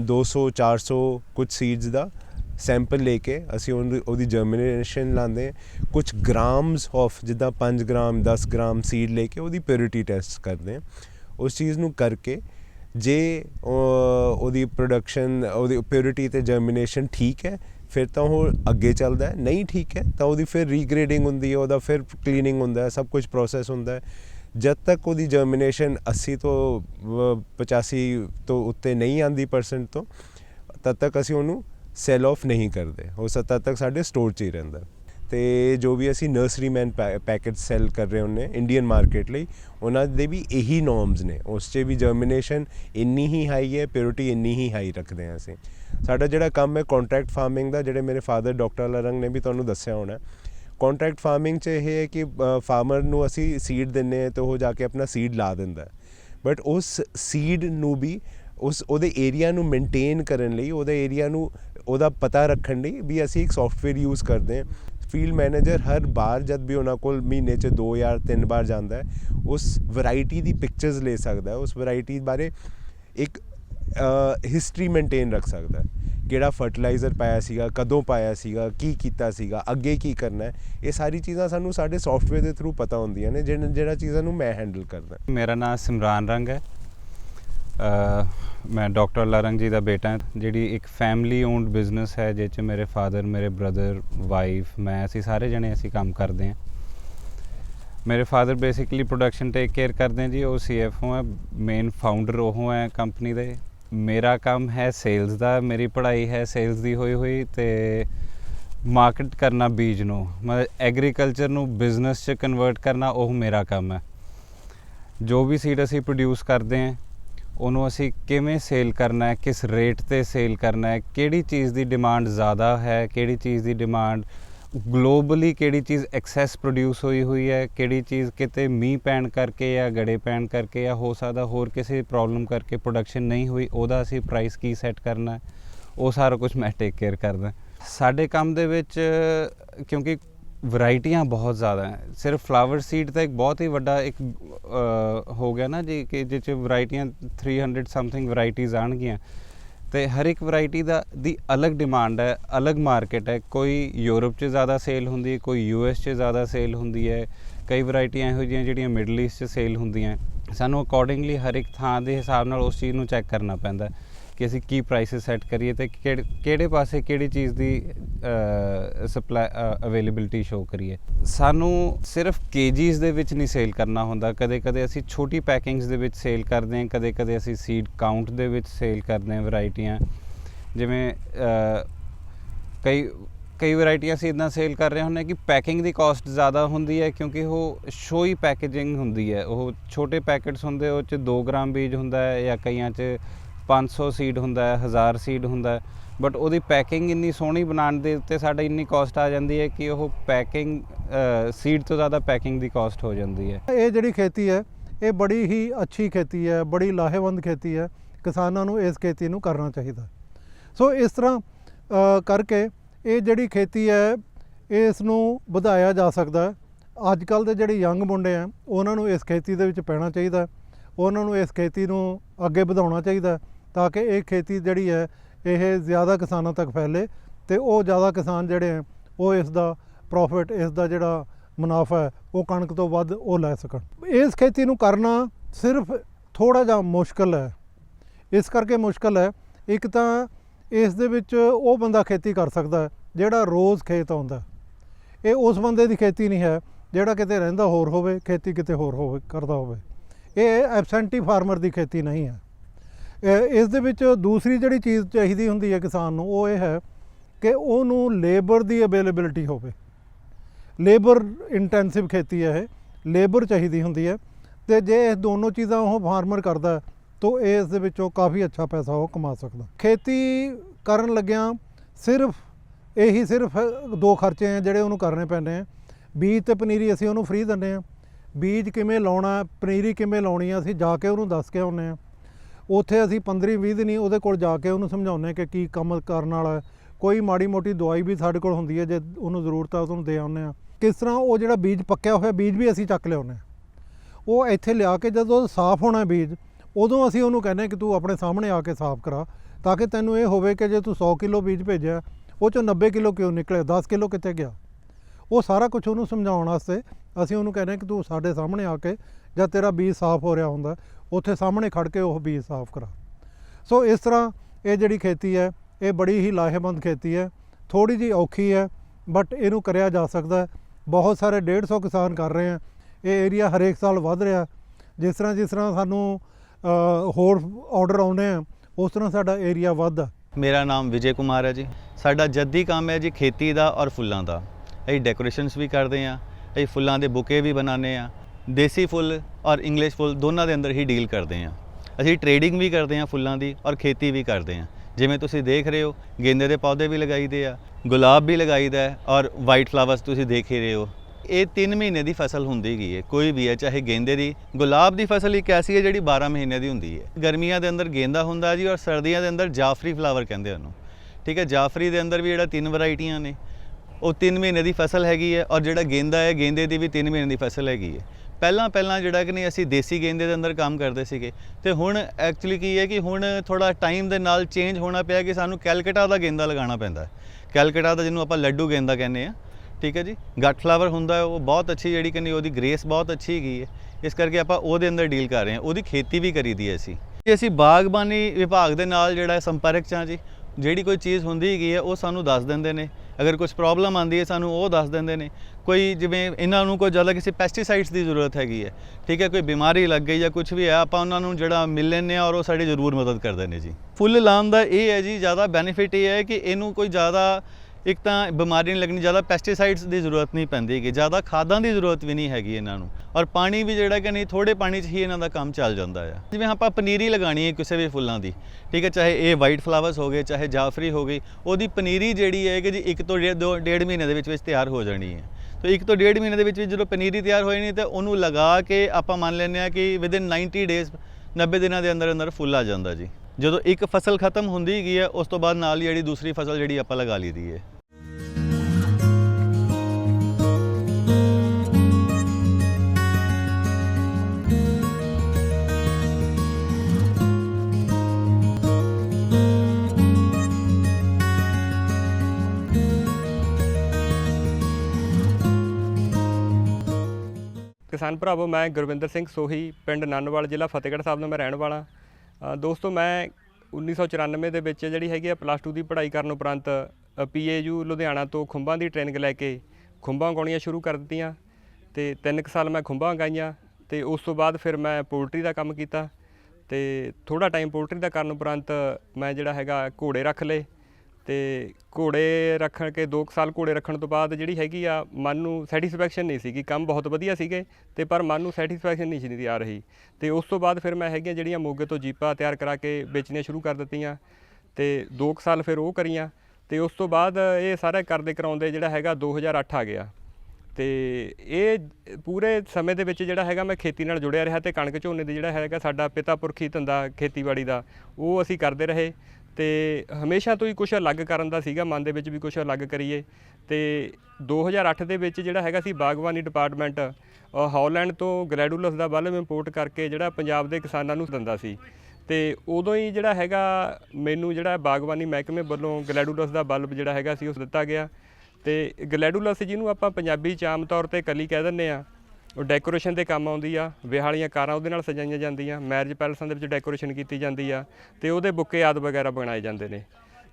200 400 ਕੁਝ ਸੀਡਸ ਦਾ ਸੈਂਪਲ ਲੈ ਕੇ ਅਸੀਂ ਉਹਦੀ ਉਹਦੀ ਜਰਮੀਨੇਸ਼ਨ ਲਾਉਂਦੇ ਹਾਂ। ਕੁਝ ਗ੍ਰਾਮਸ ਆਫ ਜਿੱਦਾਂ 5 ਗ੍ਰਾਮ 10 ਗ੍ਰਾਮ ਸੀਡ ਲੈ ਕੇ ਉਹਦੀ ਪਿਓਰਿਟੀ ਟੈਸਟ ਕਰਦੇ ਉਸ ਚੀਜ਼ ਨੂੰ ਕਰਕੇ ਜੇ ਉਹਦੀ ਪ੍ਰੋਡਕਸ਼ਨ ਉਹਦੀ ਪਿਓਰਿਟੀ ਤੇ ਜਰਮੀਨੇਸ਼ਨ ਠੀਕ ਹੈ ਫਿਰ ਤਾਂ ਉਹ ਅੱਗੇ ਚੱਲਦਾ ਨਹੀਂ ਠੀਕ ਹੈ ਤਾਂ ਉਹਦੀ ਫਿਰ ਰੀਗ੍ਰੇਡਿੰਗ ਹੁੰਦੀ ਹੈ ਉਹਦਾ ਫਿਰ ਕਲੀਨਿੰਗ ਹੁੰਦਾ ਹੈ ਸਭ ਕੁਝ ਪ੍ਰੋਸੈਸ ਹੁੰਦਾ ਹੈ। ਜਦ ਤੱਕ ਉਹਦੀ ਜਰਮੀਨੇਸ਼ਨ 80 ਤੋਂ ਅ, 85 ਤੋਂ ਉੱਤੇ ਨਹੀਂ ਆਂਦੀ ਪਰਸੈਂਟ ਤੋਂ ਤਦ ਤੱਕ ਅਸੀਂ ਉਹਨੂੰ ਸੈਲ ਆਫ ਨਹੀਂ ਕਰਦੇ। ਉਹ ਸੱਤਾ ਤੱਕ ਸਾਡੇ ਸਟੋਰ 'ਚ ਹੀ ਰਹਿੰਦਾ। ਤੇ ਜੋ ਵੀ ਅਸੀਂ ਨਰਸਰੀਮੈਨ ਪੈਕੇਟ ਸੈਲ ਕਰ ਰਹੇ ਹੁੰਨੇ ਇੰਡੀਅਨ ਮਾਰਕੀਟ ਲਈ, ਉਹਨਾਂ ਦੇ ਵੀ ਇਹੀ ਨੋਰਮਸ ਨੇ। ਉਸ 'ਚ ਵੀ ਜਰਮੀਨੇਸ਼ਨ ਇੰਨੀ ਹੀ ਹਾਈ ਹੈ ਪਿਓਰਿਟੀ ਇੰਨੀ ਹੀ ਹਾਈ ਰੱਖਦੇ ਹਾਂ ਅਸੀਂ। ਸਾਡਾ ਜਿਹੜਾ ਕੰਮ ਹੈ ਕੰਟਰੈਕਟ ਫਾਰਮਿੰਗ ਦਾ, ਜਿਹੜੇ ਮੇਰੇ ਫਾਦਰ ਡਾਕਟਰ ਲਰੰਗ ਨੇ ਵੀ ਤੁਹਾਨੂੰ ਦੱਸਿਆ ਹੋਣਾ। ਕੰਟਰੈਕਟ ਫਾਰਮਿੰਗ 'ਚ ਇਹ ਹੈ ਕਿ ਫਾਰਮਰ ਨੂੰ ਅਸੀਂ ਸੀਡ ਦਿੰਨੇ ਆ ਤੇ ਉਹ ਜਾ ਕੇ ਆਪਣਾ ਸੀਡ ਲਾ ਦਿੰਦਾ ਬਟ ਉਸ ਸੀਡ ਨੂੰ ਵੀ, ਉਸ, ਉਹਦੇ ਏਰੀਆ ਨੂੰ ਮੇਨਟੇਨ ਕਰਨ ਲਈ, ਉਹਦੇ ਏਰੀਆ ਨੂੰ ਉਹਦਾ ਪਤਾ ਰੱਖਣ ਲਈ ਵੀ ਅਸੀਂ ਇੱਕ ਸੌਫਟਵੇਅਰ ਯੂਜ਼ ਕਰਦੇ ਹਾਂ। ਫੀਲਡ ਮੈਨੇਜਰ ਹਰ ਬਾਰ ਜਦ ਵੀ ਉਹਨਾਂ ਕੋਲ ਮਹੀਨੇ 'ਚ ਦੋ ਜਾਂ ਤਿੰਨ ਵਾਰ ਜਾਂਦਾ ਹੈ, ਉਸ ਵੈਰਾਈਟੀ ਦੀ ਪਿਕਚਰਸ ਲੈ ਸਕਦਾ ਹੈ, ਉਸ ਵੈਰਾਈਟੀ ਬਾਰੇ ਇੱਕ ਹਿਸਟਰੀ ਮੇਨਟੇਨ ਰੱਖ ਸਕਦਾ ਹੈ। ਕਿਹੜਾ ਫਰਟੀਲਾਈਜ਼ਰ ਪਾਇਆ ਸੀਗਾ, ਕਦੋਂ ਪਾਇਆ ਸੀਗਾ, ਕੀ ਕੀਤਾ ਸੀਗਾ, ਅੱਗੇ ਕੀ ਕਰਨਾ ਹੈ, ਇਹ ਸਾਰੀ ਚੀਜ਼ਾਂ ਸਾਨੂੰ ਸਾਡੇ ਸੌਫਟਵੇਅਰ ਦੇ ਥਰੂ ਪਤਾ ਹੁੰਦੀਆਂ ਨੇ ਜਿਹੜਾ ਜਿਹੜਾ ਚੀਜ਼ਾਂ ਨੂੰ ਮੈਂ ਹੈਂਡਲ ਕਰਦਾ। ਮੇਰਾ ਨਾਮ ਸਿਮਰਾਨ ਰੰਗ ਹੈ। ਮੈਂ ਡਾਕਟਰ ਲਰੰਗ ਜੀ ਦਾ ਬੇਟਾ ਹਾਂ, ਜਿਹੜੀ ਇੱਕ ਫੈਮਿਲੀ ਓਨਡ ਬਿਜ਼ਨਸ ਹੈ, ਜਿਹਦੇ 'ਚ ਮੇਰੇ ਫਾਦਰ ਮੇਰੇ ਬ੍ਰਦਰ ਵਾਈਫ ਮੈਂ, ਅਸੀਂ ਸਾਰੇ ਜਣੇ ਅਸੀਂ ਕੰਮ ਕਰਦੇ ਹਾਂ। ਮੇਰੇ father basically production take care ਕਰਦੇ हैं ਜੀ, ਉਹ ਸੀਐਫਓ ਹੈ ਮੇਨ ਫਾਊਂਡਰ ਉਹ ਹੈ ਕੰਪਨੀ ਦੇ। ਮੇਰਾ ਕੰਮ ਹੈ ਸੇਲਸ ਦਾ, ਮੇਰੀ ਪੜ੍ਹਾਈ ਹੈ ਸੇਲਸ ਦੀ ਹੋਈ ਹੋਈ ਤੇ ਮਾਰਕੀਟ ਕਰਨਾ ਬੀਜ ਨੂੰ, ਮਤਲਬ ਐਗਰੀਕਲਚਰ ਨੂੰ ਬਿਜ਼ਨਸ 'ਚ ਕਨਵਰਟ ਕਰਨਾ ਉਹ ਮੇਰਾ ਕੰਮ ਹੈ। ਜੋ ਵੀ ਸੀਡ ਅਸੀਂ ਪ੍ਰੋਡਿਊਸ ਕਰਦੇ ਹਾਂ ਉਹਨੂੰ ਅਸੀਂ ਕਿਵੇਂ ਸੇਲ ਕਰਨਾ ਹੈ, ਕਿਸ ਰੇਟ ਤੇ ਸੇਲ ਕਰਨਾ ਹੈ, ਕਿਹੜੀ ਚੀਜ਼ ਦੀ ਡਿਮਾਂਡ ਜ਼ਿਆਦਾ ਹੈ, ਕਿਹੜੀ ਚੀਜ਼ ਦੀ ਡਿਮਾਂਡ ਗਲੋਬਲੀ ਕਿਹੜੀ ਚੀਜ਼ ਐਕਸੈਸ ਪ੍ਰੋਡਿਊਸ ਹੋਈ ਹੋਈ ਹੈ, ਕਿਹੜੀ ਚੀਜ਼ ਕਿਤੇ ਮੀਂਹ ਪੈਣ ਕਰਕੇ ਜਾਂ ਗੜੇ ਪੈਣ ਕਰਕੇ ਜਾਂ ਹੋ ਸਕਦਾ ਹੋਰ ਕਿਸੇ ਪ੍ਰੋਬਲਮ ਕਰਕੇ ਪ੍ਰੋਡਕਸ਼ਨ ਨਹੀਂ ਹੋਈ, ਉਹਦਾ ਅਸੀਂ ਪ੍ਰਾਈਸ ਕੀ ਸੈੱਟ ਕਰਨਾ ਉਹ ਸਾਰਾ ਕੁਝ ਮੈਂ ਟੇਕ ਕੇਅਰ ਕਰਦਾ। ਸਾਡੇ ਕੰਮ ਦੇ ਵਿੱਚ, ਕਿਉਂਕਿ ਵੈਰਾਈਟੀਆਂ ਬਹੁਤ ਜ਼ਿਆਦਾ ਹੈ। ਸਿਰਫ ਫਲਾਵਰ ਸੀਡ ਤਾਂ ਇੱਕ ਬਹੁਤ ਹੀ ਵੱਡਾ ਇੱਕ ਹੋ ਗਿਆ ਨਾ ਜੀ ਕਿ ਜਿਹ 'ਚ ਵੈਰਾਈਟੀਆਂ 300 ਸਮਥਿੰਗ ਵੈਰਾਈਟੀਆਂ ਆਣਗੀਆਂ ਤੇ ਹਰ ਇੱਕ ਵੈਰਾਈਟੀ ਦਾ, ਦੀ ਅਲੱਗ ਡਿਮਾਂਡ ਹੈ, ਅਲੱਗ ਮਾਰਕੀਟ ਹੈ। ਕੋਈ ਯੂਰਪ 'ਚ ਜ਼ਿਆਦਾ ਸੇਲ ਹੁੰਦੀ ਹੈ, ਕੋਈ ਯੂਐਸ 'ਚ ਜ਼ਿਆਦਾ ਸੇਲ ਹੁੰਦੀ ਹੈ। ਕਈ ਵੈਰਾਈਟੀਆਂ ਇਹੋ ਜਿਹੀਆਂ ਜਿਹੜੀਆਂ ਮਿਡਲ ਈਸਟ 'ਚ ਸੇਲ ਹੁੰਦੀਆਂ। ਸਾਨੂੰ ਅਕੋਰਡਿੰਗਲੀ ਹਰ ਇੱਕ ਥਾਂ ਦੇ ਹਿਸਾਬ ਨਾਲ ਉਸ ਚੀਜ਼ ਨੂੰ ਚੈੱਕ ਕਰਨਾ ਪੈਂਦਾ ਹੈ। ਕਿ ਅਸੀਂ ਕੀ ਪ੍ਰਾਈਸਿਸ ਸੈੱਟ ਕਰੀਏ ਤੇ ਕਿਹੜੇ ਕਿਹੜੇ ਪਾਸੇ ਕਿਹੜੀ ਚੀਜ਼ ਦੀ ਸਪਲਾਈ ਅਵੇਲੇਬਿਲਟੀ ਸ਼ੋ ਕਰੀਏ। ਸਾਨੂੰ ਸਿਰਫ ਕੇਜੀਸ ਦੇ ਵਿੱਚ ਨਹੀਂ ਸੇਲ ਕਰਨਾ ਹੁੰਦਾ। ਕਦੇ ਕਦੇ ਅਸੀਂ ਛੋਟੀ ਪੈਕਿੰਗਸ ਦੇ ਵਿੱਚ ਸੇਲ ਕਰਦੇ ਹਾਂ ਕਦੇ ਕਦੇ ਅਸੀਂ ਸੀਡ ਕਾਊਂਟ ਦੇ ਵਿੱਚ ਸੇਲ ਕਰਦੇ ਹਾਂ ਵੈਰਾਈਟੀਆਂ ਜਿਵੇਂ ਕਈ ਕਈ ਵੈਰਾਈਟੀਆਂ ਅਸੀਂ ਇਦਾਂ ਸੇਲ ਕਰ ਰਹੇ ਹੁੰਦੇ ਕਿ ਪੈਕਿੰਗ ਦੀ ਕਾਸਟ ਜ਼ਿਆਦਾ ਹੁੰਦੀ ਹੈ ਕਿਉਂਕਿ ਉਹ ਸ਼ੋਈ ਪੈਕੇਜਿੰਗ ਹੁੰਦੀ ਹੈ। ਉਹ ਛੋਟੇ ਪੈਕੇਟਸ ਹੁੰਦੇ, ਉਹ ਚ 2 ਗ੍ਰਾਮ ਬੀਜ ਹੁੰਦਾ ਹੈ ਜਾਂ ਕਈਆਂ ਚ 500 ਸੀਡ ਹੁੰਦਾ ਹੈ 1000 ਸੀਡ ਹੁੰਦਾ ਹੈ। ਬਟ ਉਹਦੀ ਪੈਕਿੰਗ ਇੰਨੀ ਸੋਹਣੀ ਬਣਾਉਣ ਦੇ ਉੱਤੇ ਸਾਡਾ ਇੰਨੀ ਕਾਸਟ ਆ ਜਾਂਦੀ ਹੈ ਕਿ ਉਹ ਪੈਕਿੰਗ ਸੀਡ ਤੋਂ ਜ਼ਿਆਦਾ ਪੈਕਿੰਗ ਦੀ ਕਾਸਟ ਹੋ ਜਾਂਦੀ ਹੈ। ਇਹ ਜਿਹੜੀ ਖੇਤੀ ਹੈ, ਇਹ ਬੜੀ ਹੀ ਅੱਛੀ ਖੇਤੀ ਹੈ, ਬੜੀ ਲਾਹੇਵੰਦ ਖੇਤੀ ਹੈ। ਕਿਸਾਨਾਂ ਨੂੰ ਇਸ ਖੇਤੀ ਨੂੰ ਕਰਨਾ ਚਾਹੀਦਾ ਸੋ ਇਸ ਤਰ੍ਹਾਂ ਕਰਕੇ ਇਹ ਜਿਹੜੀ ਖੇਤੀ ਹੈ, ਇਸ ਨੂੰ ਵਧਾਇਆ ਜਾ ਸਕਦਾ ਹੈ। ਅੱਜ ਕੱਲ ਦੇ ਜਿਹੜੇ ਯੰਗ ਮੁੰਡੇ ਆ ਉਹਨਾਂ ਨੂੰ ਇਸ ਖੇਤੀ ਦੇ ਵਿੱਚ ਪੈਣਾ ਚਾਹੀਦਾ ਉਹਨਾਂ ਨੂੰ ਇਸ ਖੇਤੀ ਨੂੰ ਅੱਗੇ ਵਧਾਉਣਾ ਚਾਹੀਦਾ ਤਾਂ ਕਿ ਇਹ ਖੇਤੀ ਜਿਹੜੀ ਹੈ, ਇਹ ਜ਼ਿਆਦਾ ਕਿਸਾਨਾਂ ਤੱਕ ਫੈਲੇ ਤੇ ਉਹ ਜ਼ਿਆਦਾ ਕਿਸਾਨ ਜਿਹੜੇ ਹੈ, ਉਹ ਇਸ ਦਾ ਪ੍ਰੋਫਿਟ ਇਸ ਦਾ ਜਿਹੜਾ ਮੁਨਾਫਾ ਹੈ, ਉਹ ਕਣਕ ਤੋਂ ਵੱਧ ਉਹ ਲੈ ਸਕਣ। ਇਸ ਖੇਤੀ ਨੂੰ ਕਰਨਾ ਸਿਰਫ ਥੋੜਾ ਜਿਹਾ ਮੁਸ਼ਕਲ ਹੈ। ਇਸ ਕਰਕੇ ਮੁਸ਼ਕਲ ਹੈ, ਇੱਕ ਤਾਂ ਇਸ ਦੇ ਵਿੱਚ ਉਹ ਬੰਦਾ ਖੇਤੀ ਕਰ ਸਕਦਾ ਹੈ, ਜਿਹੜਾ ਰੋਜ਼ ਖੇਤ ਆਉਂਦਾ ਇਹ ਉਸ ਬੰਦੇ ਦੀ ਖੇਤੀ ਨਹੀਂ ਹੈ, ਜਿਹੜਾ ਕਿਤੇ ਰਹਿੰਦਾ ਹੋਰ ਹੋਵੇ, ਖੇਤੀ ਕਿਤੇ ਹੋਰ ਹੋਵੇ, ਕਰਦਾ ਹੋਵੇ। ਇਹ ਐਬਸੈਂਟੀ ਫਾਰਮਰ ਦੀ ਖੇਤੀ ਨਹੀਂ ਹੈ। ਇਸ ਦੇ ਵਿੱਚ ਦੂਸਰੀ ਜਿਹੜੀ ਚੀਜ਼ ਚਾਹੀਦੀ ਹੁੰਦੀ ਹੈ ਕਿਸਾਨ ਨੂੰ ਉਹ ਇਹ ਹੈ ਕਿ ਉਹਨੂੰ ਲੇਬਰ ਦੀ ਅਵੇਲੇਬਿਲਿਟੀ ਹੋਵੇ। ਲੇਬਰ ਇੰਟੈਂਸਿਵ ਖੇਤੀ ਹੈ ਇਹ ਲੇਬਰ ਚਾਹੀਦੀ ਹੁੰਦੀ ਹੈ। ਤੇ ਜੇ ਇਹ ਦੋਨੋਂ ਚੀਜ਼ਾਂ ਉਹ ਫਾਰਮਰ ਕਰਦਾ ਹੈ, ਤਾਂ ਇਸ ਦੇ ਵਿੱਚੋਂ ਕਾਫੀ ਅੱਛਾ ਪੈਸਾ ਉਹ ਕਮਾ ਸਕਦਾ। ਖੇਤੀ ਕਰਨ ਲੱਗਿਆਂ ਸਿਰਫ ਇਹੀ ਸਿਰਫ ਦੋ ਖਰਚੇ ਆ ਜਿਹੜੇ ਉਹਨੂੰ ਕਰਨੇ ਪੈਂਦੇ ਆ। ਬੀਜ ਤੇ ਪਨੀਰੀ ਅਸੀਂ ਉਹਨੂੰ ਫ੍ਰੀ ਦਿੰਦੇ ਆ। ਬੀਜ ਕਿਵੇਂ ਲਾਉਣਾ ਪਨੀਰੀ ਕਿਵੇਂ ਲਾਉਣੀ ਆ ਅਸੀਂ ਜਾ ਕੇ ਉਹਨੂੰ ਦੱਸ ਕੇ ਆਉਂਦੇ ਆ। ਉੱਥੇ ਅਸੀਂ 15 20 ਦਿਨ ਹੀ ਉਹਦੇ ਕੋਲ ਜਾ ਕੇ ਉਹਨੂੰ ਸਮਝਾਉਂਦੇ ਕਿ ਕੀ ਕੰਮ ਕਰਨ ਵਾਲਾ ਹੈ। ਕੋਈ ਮਾੜੀ ਮੋਟੀ ਦਵਾਈ ਵੀ ਸਾਡੇ ਕੋਲ ਹੁੰਦੀ ਹੈ, ਜੇ ਉਹਨੂੰ ਜ਼ਰੂਰਤ ਆ ਉਹਨੂੰ ਦੇ ਆਉਂਦੇ ਆ ਕਿਸ ਤਰ੍ਹਾਂ ਉਹ ਜਿਹੜਾ ਬੀਜ ਪੱਕਿਆ ਹੋਇਆ ਬੀਜ ਵੀ ਅਸੀਂ ਚੱਕ ਲਿਆਉਂਦੇ ਹਾਂ। ਉਹ ਇੱਥੇ ਲਿਆ ਕੇ ਜਦੋਂ ਸਾਫ਼ ਹੋਣਾ ਬੀਜ, ਉਦੋਂ ਅਸੀਂ ਉਹਨੂੰ ਕਹਿੰਦੇ ਕਿ ਤੂੰ ਆਪਣੇ ਸਾਹਮਣੇ ਆ ਕੇ ਸਾਫ਼ ਕਰਾ ਤਾਂ ਕਿ ਤੈਨੂੰ ਇਹ ਹੋਵੇ ਕਿ ਜੇ ਤੂੰ 100 ਕਿਲੋ ਬੀਜ ਭੇਜਿਆ, ਉਹ ਚੋਂ 90 ਕਿਲੋ ਕਿਉਂ ਨਿਕਲੇ 10 ਕਿਲੋ ਕਿੱਥੇ ਗਿਆ? ਉਹ ਸਾਰਾ ਕੁਝ ਉਹਨੂੰ ਸਮਝਾਉਣ ਵਾਸਤੇ ਅਸੀਂ ਉਹਨੂੰ ਕਹਿੰਦੇ ਕਿ ਤੂੰ ਸਾਡੇ ਸਾਹਮਣੇ ਆ ਕੇ ਜਦ ਤੇਰਾ ਬੀਜ ਸਾਫ਼ ਹੋ ਰਿਹਾ ਹੁੰਦਾ ਉੱਥੇ ਸਾਹਮਣੇ ਖੜ ਕੇ ਉਹ ਬੀਜ ਸਾਫ਼ ਕਰਾ। ਸੋ ਇਸ ਤਰ੍ਹਾਂ ਇਹ ਜਿਹੜੀ ਖੇਤੀ ਹੈ, ਇਹ ਬੜੀ ਹੀ ਲਾਹੇਵੰਦ ਖੇਤੀ ਹੈ ਥੋੜੀ ਜਿਹੀ ਔਖੀ ਹੈ, ਬਟ ਇਹਨੂੰ ਕਰਿਆ ਜਾ ਸਕਦਾ ਬਹੁਤ ਸਾਰੇ 150 ਕਿਸਾਨ ਕਰ ਰਹੇ ਆ ਇਹ ਏਰੀਆ ਹਰੇਕ ਸਾਲ ਵੱਧ ਰਿਹਾ। ਜਿਸ ਤਰ੍ਹਾਂ ਜਿਸ ਤਰ੍ਹਾਂ ਸਾਨੂੰ ਹੋਰ ਆਰਡਰ ਆਉਂਦੇ ਆ ਉਸ ਤਰ੍ਹਾਂ ਸਾਡਾ ਏਰੀਆ ਵੱਧਦਾ ਮੇਰਾ ਨਾਮ ਵਿਜੇ ਕੁਮਾਰ ਹੈ ਜੀ। ਸਾਡਾ ਜੱਦੀ ਕੰਮ ਹੈ ਜੀ ਖੇਤੀ ਦਾ ਔਰ ਫੁੱਲਾਂ ਦਾ। ਅਸੀਂ ਡੈਕੋਰੇਸ਼ਨਸ ਵੀ ਕਰਦੇ ਆ ਅਸੀਂ ਫੁੱਲਾਂ ਦੇ ਬੁਕੇ ਵੀ ਬਣਾਉਂਦੇ ਆ ਦੇਸੀ ਫੁੱਲ ਔਰ ਇੰਗਲਿਸ਼ ਫੁੱਲ ਦੋਨਾਂ ਦੇ ਅੰਦਰ ਹੀ ਡੀਲ ਕਰਦੇ ਹਾਂ। ਅਸੀਂ ਟ੍ਰੇਡਿੰਗ ਵੀ ਕਰਦੇ ਹਾਂ ਫੁੱਲਾਂ ਦੀ ਔਰ ਖੇਤੀ ਵੀ ਕਰਦੇ ਹਾਂ। ਜਿਵੇਂ ਤੁਸੀਂ ਦੇਖ ਰਹੇ ਹੋ, ਗੇਂਦੇ ਦੇ ਪੌਦੇ ਵੀ ਲਗਾਈਦੇ ਆ, ਗੁਲਾਬ ਵੀ ਲਗਾਈਦਾ ਹੈ ਔਰ ਵਾਈਟ ਫਲਾਵਰਸ ਤੁਸੀਂ ਦੇਖ ਹੀ ਰਹੇ ਹੋ। ਇਹ 3 ਮਹੀਨੇ ਦੀ ਫਸਲ ਹੁੰਦੀ ਗਈ ਹੈ, ਕੋਈ ਵੀ ਹੈ, ਚਾਹੇ ਗੇਂਦੇ ਦੀ, ਗੁਲਾਬ ਦੀ ਫਸਲ ਇੱਕ ਐਸੀ ਹੈ ਜਿਹੜੀ 12 ਮਹੀਨੇ ਦੀ ਹੁੰਦੀ ਹੈ। ਗਰਮੀਆਂ ਦੇ ਅੰਦਰ ਗੇਂਦਾ ਹੁੰਦਾ ਜੀ ਔਰ ਸਰਦੀਆਂ ਦੇ ਅੰਦਰ ਜਾਫਰੀ ਫਲਾਵਰ ਕਹਿੰਦੇ ਉਹਨੂੰ। ਠੀਕ ਹੈ, ਜਾਫਰੀ ਦੇ ਅੰਦਰ ਵੀ ਜਿਹੜਾ ਤਿੰਨ ਵੈਰਾਈਟੀਆਂ ਨੇ, ਉਹ 3 ਮਹੀਨੇ ਦੀ ਫਸਲ ਹੈਗੀ ਹੈ ਔਰ ਜਿਹੜਾ ਗੇਂਦਾ ਹੈ, ਗੇਂਦੇ ਦੀ ਵੀ 3 ਮਹੀਨੇ ਦੀ ਫਸਲ ਹੈਗੀ ਹੈ। ਪਹਿਲਾਂ ਪਹਿਲਾਂ ਜਿਹੜਾ ਕਿ ਨਹੀਂ, ਅਸੀਂ ਦੇਸੀ ਗੇਂਦੇ ਦੇ ਅੰਦਰ ਕੰਮ ਕਰਦੇ ਸੀਗੇ। ਤੇ ਹੁਣ ਐਕਚੁਅਲੀ ਕੀ ਹੈ ਕਿ ਹੁਣ ਥੋੜਾ ਟਾਈਮ ਦੇ ਨਾਲ ਚੇਂਜ ਹੋਣਾ ਪਿਆ ਕਿ ਸਾਨੂੰ ਕੈਲਕਟਾ ਦਾ ਗੇਂਦਾ ਲਗਾਉਣਾ ਪੈਂਦਾ ਹੈ। ਕੈਲਕਟਾ ਦਾ ਜਿਹਨੂੰ ਆਪਾਂ ਲੱਡੂ ਗੇਂਦਾ ਕਹਿੰਦੇ ਆ ਠੀਕ ਹੈ ਜੀ? ਗੱਟ ਫਲਾਵਰ ਹੁੰਦਾ ਉਹ ਬਹੁਤ ਅੱਛੀ ਜਿਹੜੀ ਕਿ ਨਹੀਂ, ਉਹਦੀ ਗ੍ਰੇਸ ਬਹੁਤ ਅੱਛੀ ਹੈਗੀ ਹੈ। ਇਸ ਕਰਕੇ ਆਪਾਂ ਉਹਦੇ ਅੰਦਰ ਡੀਲ ਕਰ ਰਹੇ ਹਾਂ। ਉਹਦੀ ਖੇਤੀ ਵੀ ਕਰੀਦੀ ਹੈ ਅਸੀਂ। ਤੇ ਅਸੀਂ ਬਾਗਬਾਨੀ ਵਿਭਾਗ ਦੇ ਨਾਲ ਜਿਹੜਾ ਸੰਪਰਕ 'ਚ ਹਾਂ ਜੀ, ਜਿਹੜੀ ਕੋਈ ਚੀਜ਼ ਹੁੰਦੀ ਹੈਗੀ ਹੈ, ਉਹ ਸਾਨੂੰ ਦੱਸ ਦਿੰਦੇ ਨੇ। ਅਗਰ ਕੁਝ ਪ੍ਰੋਬਲਮ ਆਂਦੀ ਹੈ, ਸਾਨੂੰ ਉਹ ਦੱਸ ਦਿੰਦੇ ਨੇ। ਕੋਈ ਜਿਵੇਂ ਇਹਨਾਂ ਨੂੰ ਕੋਈ ਜ਼ਿਆਦਾ ਕਿਸੇ ਪੈਸਟੀਸਾਈਡਸ ਦੀ ਜ਼ਰੂਰਤ ਹੈਗੀ ਹੈ, ਠੀਕ ਹੈ, ਕੋਈ ਬਿਮਾਰੀ ਲੱਗ ਗਈ ਜਾਂ ਕੁਝ ਵੀ ਹੈ, ਆਪਾਂ ਉਹਨਾਂ ਨੂੰ ਜਿਹੜਾ ਮਿਲ ਲੈਂਦੇ ਹਾਂ ਔਰ ਉਹ ਸਾਡੀ ਜ਼ਰੂਰ ਮਦਦ ਕਰਦੇ ਨੇ ਜੀ। ਫੁੱਲ ਲਾਉਣ ਦਾ ਇਹ ਹੈ ਜੀ, ਜ਼ਿਆਦਾ ਬੈਨੀਫਿਟ ਇਹ ਹੈ ਕਿ ਇਹਨੂੰ ਕੋਈ ਜ਼ਿਆਦਾ ਇੱਕ ਤਾਂ ਬਿਮਾਰੀ ਨਹੀਂ ਲੱਗਣੀ, ਜ਼ਿਆਦਾ ਪੈਸਟੀਸਾਈਡਸ ਦੀ ਜ਼ਰੂਰਤ ਨਹੀਂ ਪੈਂਦੀ ਕਿ ਜ਼ਿਆਦਾ ਖਾਦਾਂ ਦੀ ਜ਼ਰੂਰਤ ਵੀ ਨਹੀਂ ਹੈਗੀ ਇਹਨਾਂ ਨੂੰ, ਔਰ ਪਾਣੀ ਵੀ ਜਿਹੜਾ ਕਿ ਨਹੀਂ ਥੋੜੇ ਪਾਣੀ 'ਚ ਹੀ ਇਹਨਾਂ ਦਾ ਕੰਮ ਚੱਲ ਜਾਂਦਾ ਆ। ਜਿਵੇਂ ਆਪਾਂ ਪਨੀਰੀ ਲਗਾਣੀ ਹੈ ਕਿਸੇ ਵੀ ਫੁੱਲਾਂ ਦੀ, ਠੀਕ ਹੈ, ਚਾਹੇ ਇਹ ਵਾਈਟ ਫਲਾਵਰਸ ਹੋ ਗਏ, ਚਾਹੇ ਜਾਫਰੀ ਹੋ ਗਈ, ਉਹਦੀ ਪਨੀਰੀ ਜਿਹੜੀ ਹੈ ਕਿ ਜੀ ਇੱਕ ਤੋਂ ਡੇਢ, ਦੋ, ਡੇਢ ਮਹੀਨੇ ਦੇ ਵਿੱਚ ਵਿੱਚ ਤਿਆਰ ਹੋ ਜਾਣੀ ਹੈ। ਤਾਂ ਇੱਕ ਤੋਂ ਡੇਢ ਮਹੀਨੇ ਦੇ ਵਿੱਚ ਵਿੱਚ ਜਦੋਂ ਪਨੀਰੀ ਤਿਆਰ ਹੋ ਜਾਣੀ ਤਾਂ ਉਹਨੂੰ ਲਗਾ ਕੇ ਆਪਾਂ ਮੰਨ ਲੈਂਦੇ ਆ ਕਿ ਵਿਦਿਨ 90 ਡੇਜ਼ 90 ਦਿਨਾਂ ਦੇ ਅੰਦਰ ਅੰਦਰ ਫੁੱਲ ਆ ਜਾਂਦਾ ਜੀ। ਜਦੋਂ ਇੱਕ ਫਸਲ ਖਤਮ ਹੁੰਦੀ ਗਈ ਹੈ, ਉਸ ਤੋਂ ਬਾਅਦ ਨਾਲ ਹੀ ਜਿਹੜੀ ਦੂਸਰੀ ਫਸਲ ਜਿਹੜੀ ਆਪਾਂ ਲਗਾ ਲਈਦੀ ਹੈ। ਕਿਸਾਨ ਭਰਾਵੋ, ਮੈਂ ਗੁਰਵਿੰਦਰ ਸਿੰਘ ਸੋਹੀ, ਪਿੰਡ ਨੰਨਵਾਲ, ਜ਼ਿਲ੍ਹਾ ਫਤਿਹਗੜ੍ਹ ਸਾਹਿਬ ਦਾ ਮੈਂ ਰਹਿਣ ਵਾਲਾ। ਦੋਸਤੋ, ਮੈਂ 1994 ਦੇ ਵਿੱਚ ਜਿਹੜੀ ਹੈਗੀ ਆ ਪਲੱਸ 2 ਦੀ ਪੜ੍ਹਾਈ ਕਰਨ ਉਪਰੰਤ ਪੀਏਯੂ ਲੁਧਿਆਣਾ ਤੋਂ ਖੁੰਬਾਂ ਦੀ ਟ੍ਰੇਨਿੰਗ ਲੈ ਕੇ ਖੁੰਬਾਂ ਉਗਾਉਣੀਆਂ ਸ਼ੁਰੂ ਕਰ ਦਿੱਤੀਆਂ ਤੇ ਤਿੰਨ ਕੁ ਸਾਲ ਮੈਂ ਖੁੰਬਾਂ ਉਗਾਈਆਂ ਤੇ ਉਸ ਤੋਂ ਬਾਅਦ ਫਿਰ ਮੈਂ ਪੋਲਟਰੀ ਦਾ ਕੰਮ ਕੀਤਾ ਤੇ ਥੋੜਾ ਟਾਈਮ ਪੋਲਟਰੀ ਦਾ ਕਰਨ ਉਪਰੰਤ ਮੈਂ ਜਿਹੜਾ ਹੈਗਾ ਘੋੜੇ ਰੱਖ ਲਏ। ਤੇ ਘੋੜੇ ਰੱਖਣ ਕੇ 2 ਸਾਲ ਘੋੜੇ ਰੱਖਣ ਤੋਂ ਬਾਅਦ ਜਿਹੜੀ ਹੈਗੀ ਆ, ਮਨ ਨੂੰ ਸੈਟੀਸਫੈਕਸ਼ਨ ਨਹੀਂ ਸੀਗੀ। ਕੰਮ ਬਹੁਤ ਵਧੀਆ ਸੀਗੇ ਤੇ ਪਰ ਮਨ ਨੂੰ ਸੈਟੀਸਫੈਕਸ਼ਨ ਨਹੀਂ ਸੀ ਆ ਰਹੀ। ਤੇ ਉਸ ਤੋਂ ਬਾਅਦ ਫਿਰ ਮੈਂ ਹੈਗੀਆਂ ਜਿਹੜੀਆਂ ਮੋਗੇ ਤੋਂ ਜੀਪਾਂ ਤਿਆਰ ਕਰਾ ਕੇ ਵੇਚਣੀਆਂ ਸ਼ੁਰੂ ਕਰ ਦਿੱਤੀਆਂ ਤੇ 2 ਸਾਲ ਫਿਰ ਉਹ ਕਰੀਆਂ ਤੇ ਉਸ ਤੋਂ ਬਾਅਦ ਇਹ ਸਾਰਾ ਕਰਦੇ ਕਰਾਉਂਦੇ ਜਿਹੜਾ ਹੈਗਾ 2008 ਆ ਗਿਆ। ਤੇ ਇਹ ਪੂਰੇ ਸਮੇਂ ਦੇ ਵਿੱਚ ਜਿਹੜਾ ਹੈਗਾ ਮੈਂ ਖੇਤੀ ਨਾਲ ਜੁੜਿਆ ਰਿਹਾ ਤੇ ਕਣਕ ਝੋਨੇ ਦੇ ਜਿਹੜਾ ਹੈਗਾ ਸਾਡਾ ਪਿਤਾ ਪੁਰਖੀ ਧੰਦਾ ਖੇਤੀਬਾੜੀ ਦਾ, ਉਹ ਅਸੀਂ ਕਰਦੇ ਰਹੇ ਤੇ ਹਮੇਸ਼ਾ ਤੋਂ ਹੀ ਕੁਝ ਅਲੱਗ ਕਰਨ ਦਾ ਸੀਗਾ ਮਨ ਦੇ ਵਿੱਚ ਵੀ ਕੁਝ ਅਲੱਗ ਕਰੀਏ। ਤੇ 2008 ਦੇ ਵਿੱਚ ਜਿਹੜਾ ਹੈਗਾ ਸੀ ਬਾਗਬਾਨੀ ਡਿਪਾਰਟਮੈਂਟ ਅ, ਹਾਲੈਂਡ ਤੋਂ ਗ੍ਰੈਡੂਲਸ ਦਾ ਬਲਬ ਇੰਪੋਰਟ ਕਰਕੇ ਜਿਹੜਾ ਪੰਜਾਬ ਦੇ ਕਿਸਾਨਾਂ ਨੂੰ ਦਿੰਦਾ ਸੀ। ਤੇ ਉਦੋਂ ਹੀ ਜਿਹੜਾ ਹੈਗਾ ਮੈਨੂੰ ਜਿਹੜਾ ਬਾਗਬਾਨੀ ਮਹਿਕਮੇ ਵੱਲੋਂ ਗਲੈਡੂਲਸ ਦਾ ਬਲਬ ਜਿਹੜਾ ਹੈਗਾ ਸੀ ਉਸ ਦਿੱਤਾ ਗਿਆ। ਤੇ ਗਲੈਡੂਲਸ ਜਿਹਨੂੰ ਆਪਾਂ ਪੰਜਾਬੀ ਚ ਆਮ ਤੌਰ ਤੇ ਕਲੀ ਕਹਿ ਦਿੰਦੇ ਆ ਉਹ ਡੈਕੋਰੇਸ਼ਨ ਦੇ ਕੰਮ ਆਉਂਦੀ ਆ, ਵਿਆਹ ਵਾਲੀਆਂ ਕਾਰਾਂ ਉਹਦੇ ਨਾਲ ਸਜਾਈਆਂ ਜਾਂਦੀਆਂ ਮੈਰਿਜ ਪੈਲਸਾਂ ਦੇ ਵਿੱਚ ਡੈਕੋਰੇਸ਼ਨ ਕੀਤੀ ਜਾਂਦੀ ਆ, ਤੇ ਉਹਦੇ ਬੁੱਕੇ ਆਦ ਵਗੈਰਾ ਬਣਾਏ ਜਾਂਦੇ ਨੇ।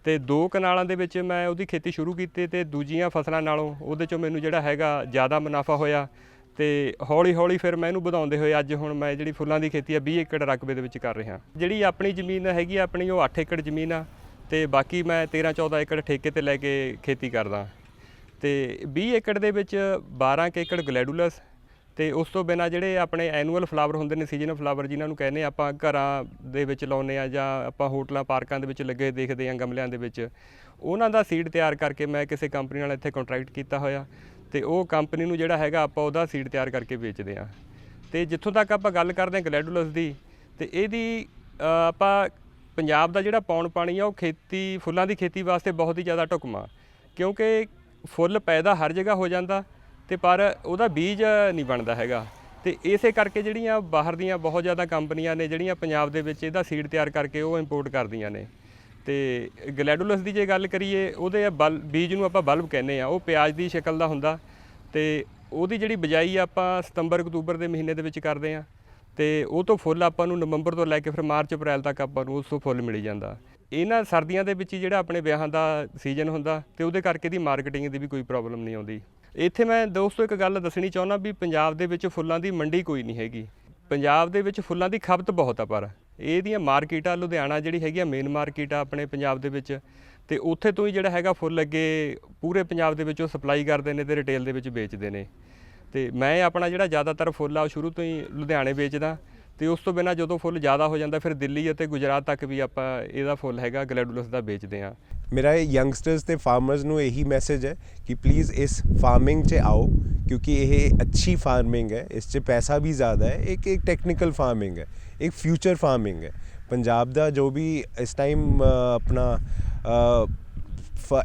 ਤੇ ਦੋ ਕਨਾਲਾਂ ਦੇ ਵਿੱਚ ਮੈਂ ਉਹਦੀ ਖੇਤੀ ਸ਼ੁਰੂ ਕੀਤੀ ਤੇ ਦੂਜੀਆਂ ਫਸਲਾਂ ਨਾਲੋਂ ਉਹਦੇ ਚੋਂ ਮੈਨੂੰ ਜਿਹੜਾ ਹੈਗਾ ਜ਼ਿਆਦਾ ਮੁਨਾਫਾ ਹੋਇਆ। ਤੇ ਹੌਲੀ ਹੌਲੀ ਫਿਰ ਮੈਂ ਇਹਨੂੰ ਵਧਾਉਂਦੇ ਹੋਏ ਅੱਜ ਹੁਣ ਮੈਂ ਜਿਹੜੀ ਫੁੱਲਾਂ ਦੀ ਖੇਤੀ ਆ 20 ਏਕੜ ਰਕਬੇ ਦੇ ਵਿੱਚ ਕਰ ਰਿਹਾ। ਜਿਹੜੀ ਆਪਣੀ ਜ਼ਮੀਨ ਹੈਗੀ ਆ, ਆਪਣੀ ਉਹ 8 ਏਕੜ ਜ਼ਮੀਨ ਆ, ਤੇ ਬਾਕੀ ਮੈਂ 13 14 ਏਕੜ ਠੇਕੇ ਤੇ ਲੈ ਕੇ ਖੇਤੀ ਕਰਦਾ। ਤੇ 20 ਏਕੜ ਦੇ ਵਿੱਚ 12 ਕੁ ਏਕੜ ਗਲੈਡੂਲਸ ਤੇ ਉਸ ਤੋਂ ਬਿਨਾ ਜਿਹੜੇ ਆਪਣੇ ਐਨੂਅਲ ਫਲਾਵਰ ਹੁੰਦੇ ਨੇ ਸੀਜ਼ਨਲ ਫਲਾਵਰ ਜਿਨ੍ਹਾਂ ਨੂੰ ਕਹਿੰਦੇ ਆਪਾਂ ਘਰਾਂ ਦੇ ਵਿੱਚ ਲਾਉਂਦੇ ਆ ਜਾਂ ਆਪਾਂ ਹੋਟਲਾਂ, ਪਾਰਕਾਂ ਦੇ ਵਿੱਚ ਲੱਗੇ ਦੇਖਦੇ ਆ ਗਮਲਿਆਂ ਦੇ ਵਿੱਚ, ਉਹਨਾਂ ਦਾ ਸੀਡ ਤਿਆਰ ਕਰਕੇ ਮੈਂ ਕਿਸੇ ਕੰਪਨੀ ਨਾਲ ਇੱਥੇ ਕੰਟਰੈਕਟ ਕੀਤਾ ਹੋਇਆ ਤੇ ਉਹ ਕੰਪਨੀ ਨੂੰ ਜਿਹੜਾ ਹੈਗਾ ਆਪਾਂ ਉਹਦਾ ਸੀਡ ਤਿਆਰ ਕਰਕੇ ਵੇਚਦੇ ਆ। ਤੇ ਜਿੱਥੋਂ ਤੱਕ ਆਪਾਂ ਗੱਲ ਕਰਦੇ ਹਾਂ ਗਲੈਡੂਲਸ ਦੀ, ਤੇ ਇਹਦੀ ਆਪਾਂ ਪੰਜਾਬ ਦਾ ਜਿਹੜਾ ਪੌਣ ਪਾਣੀ ਆ ਉਹ ਖੇਤੀ, ਫੁੱਲਾਂ ਦੀ ਖੇਤੀ ਵਾਸਤੇ ਬਹੁਤ ਹੀ ਜ਼ਿਆਦਾ ਢੁਕਮਾ ਕਿਉਂਕਿ ਫੁੱਲ ਪੈਦਾ ਹਰ ਜਗ੍ਹਾ ਹੋ ਜਾਂਦਾ ਤੇ ਪਰ ਉਹਦਾ ਬੀਜ ਨਹੀਂ ਬਣਦਾ ਹੈਗਾ। ਤੇ ਇਸੇ ਕਰਕੇ ਜਿਹੜੀਆਂ ਬਾਹਰ ਦੀਆਂ ਬਹੁਤ ਜ਼ਿਆਦਾ ਕੰਪਨੀਆਂ ਨੇ, ਜਿਹੜੀਆਂ ਪੰਜਾਬ ਦੇ ਵਿੱਚ ਇਹਦਾ ਸੀਡ ਤਿਆਰ ਕਰਕੇ ਉਹ ਇੰਪੋਰਟ ਕਰਦੀਆਂ ਨੇ। ਤੇ ਗਲੈਡੂਲਸ ਦੀ ਜੇ ਗੱਲ ਕਰੀਏ, ਉਹਦੇ ਬਲ, ਬੀਜ ਨੂੰ ਆਪਾਂ ਬਲਬ ਕਹਿੰਦੇ ਆ ਉਹ ਪਿਆਜ਼ ਦੀ ਸ਼ਕਲ ਦਾ ਹੁੰਦਾ ਤੇ ਉਹਦੀ ਜਿਹੜੀ ਬਿਜਾਈ ਆਪਾਂ ਸਤੰਬਰ, ਅਕਤੂਬਰ ਦੇ ਮਹੀਨੇ ਦੇ ਵਿੱਚ ਕਰਦੇ ਆ ਤੇ ਉਹ ਤੋਂ ਫੁੱਲ ਆਪਾਂ ਨੂੰ ਨਵੰਬਰ ਤੋਂ ਲੈ ਕੇ ਫਿਰ ਮਾਰਚ, ਅਪ੍ਰੈਲ ਤੱਕ ਆਪਾਂ ਨੂੰ ਉਸ ਤੋਂ ਫੁੱਲ ਮਿਲੀ ਜਾਂਦਾ। ਇਹਨਾਂ ਸਰਦੀਆਂ ਦੇ ਵਿੱਚ ਹੀ ਜਿਹੜਾ ਆਪਣੇ ਵਿਆਹਾਂ ਦਾ ਸੀਜ਼ਨ ਹੁੰਦਾ ਤੇ ਉਹਦੇ ਕਰਕੇ ਦੀ ਮਾਰਕੀਟਿੰਗ ਦੀ ਵੀ ਕੋਈ ਪ੍ਰੋਬਲਮ ਨਹੀਂ ਆਉਂਦੀ। ਇੱਥੇ ਮੈਂ ਦੋਸਤੋ ਇੱਕ ਗੱਲ ਦੱਸਣੀ ਚਾਹੁੰਦਾ ਵੀ ਪੰਜਾਬ ਦੇ ਵਿੱਚ ਫੁੱਲਾਂ ਦੀ ਮੰਡੀ ਕੋਈ ਨਹੀਂ ਹੈਗੀ। ਪੰਜਾਬ ਦੇ ਵਿੱਚ ਫੁੱਲਾਂ ਦੀ ਖਪਤ ਬਹੁਤ ਆ ਪਰ ਇਹਦੀਆਂ ਮਾਰਕੀਟ ਆ ਲੁਧਿਆਣਾ ਜਿਹੜੀ ਹੈਗੀ ਆ ਮੇਨ ਮਾਰਕੀਟ ਆ ਆਪਣੇ ਪੰਜਾਬ ਦੇ ਵਿੱਚ ਤੇ ਉੱਥੇ ਤੋਂ ਹੀ ਜਿਹੜਾ ਹੈਗਾ ਫੁੱਲ ਅੱਗੇ ਪੂਰੇ ਪੰਜਾਬ ਦੇ ਵਿੱਚ ਉਹ ਸਪਲਾਈ ਕਰਦੇ ਨੇ ਤੇ ਰਿਟੇਲ ਦੇ ਵਿੱਚ ਵੇਚਦੇ ਨੇ। ਤੇ ਮੈਂ ਆਪਣਾ ਜਿਹੜਾ ਜ਼ਿਆਦਾਤਰ ਫੁੱਲ ਆ ਉਹ ਸ਼ੁਰੂ ਤੋਂ ਹੀ ਲੁਧਿਆਣੇ ਵੇਚਦਾ ਤੇ ਉਸ ਤੋਂ ਬਿਨਾਂ ਜਦੋਂ ਫੁੱਲ ਜ਼ਿਆਦਾ ਹੋ ਜਾਂਦਾ ਫਿਰ ਦਿੱਲੀ ਅਤੇ ਗੁਜਰਾਤ ਤੱਕ ਵੀ ਆਪਾਂ ਇਹਦਾ ਫੁੱਲ ਹੈਗਾ ਗਲੈਡੂਲਸ ਦਾ ਵੇਚਦੇ ਆ ਮੇਰਾ ਯੰਗਸਟਰਸ ਤੇ ਫਾਰਮਰਸ ਨੂੰ ਇਹੀ ਮੈਸੇਜ ਹੈ ਕਿ ਪਲੀਜ਼ ਇਸ ਫਾਰਮਿੰਗ 'ਚ ਆਓ ਕਿਉਂਕਿ ਇਹ ਅੱਛੀ ਫਾਰਮਿੰਗ ਹੈ ਇਸ 'ਚ ਪੈਸਾ ਵੀ ਜ਼ਿਆਦਾ ਹੈ ਇੱਕ ਇੱਕ ਟੈਕਨੀਕਲ ਫਾਰਮਿੰਗ ਹੈ ਇੱਕ ਫਿਊਚਰ ਫਾਰਮਿੰਗ ਹੈ ਪੰਜਾਬ ਦਾ ਜੋ ਵੀ ਇਸ ਟਾਈਮ ਆਪਣਾ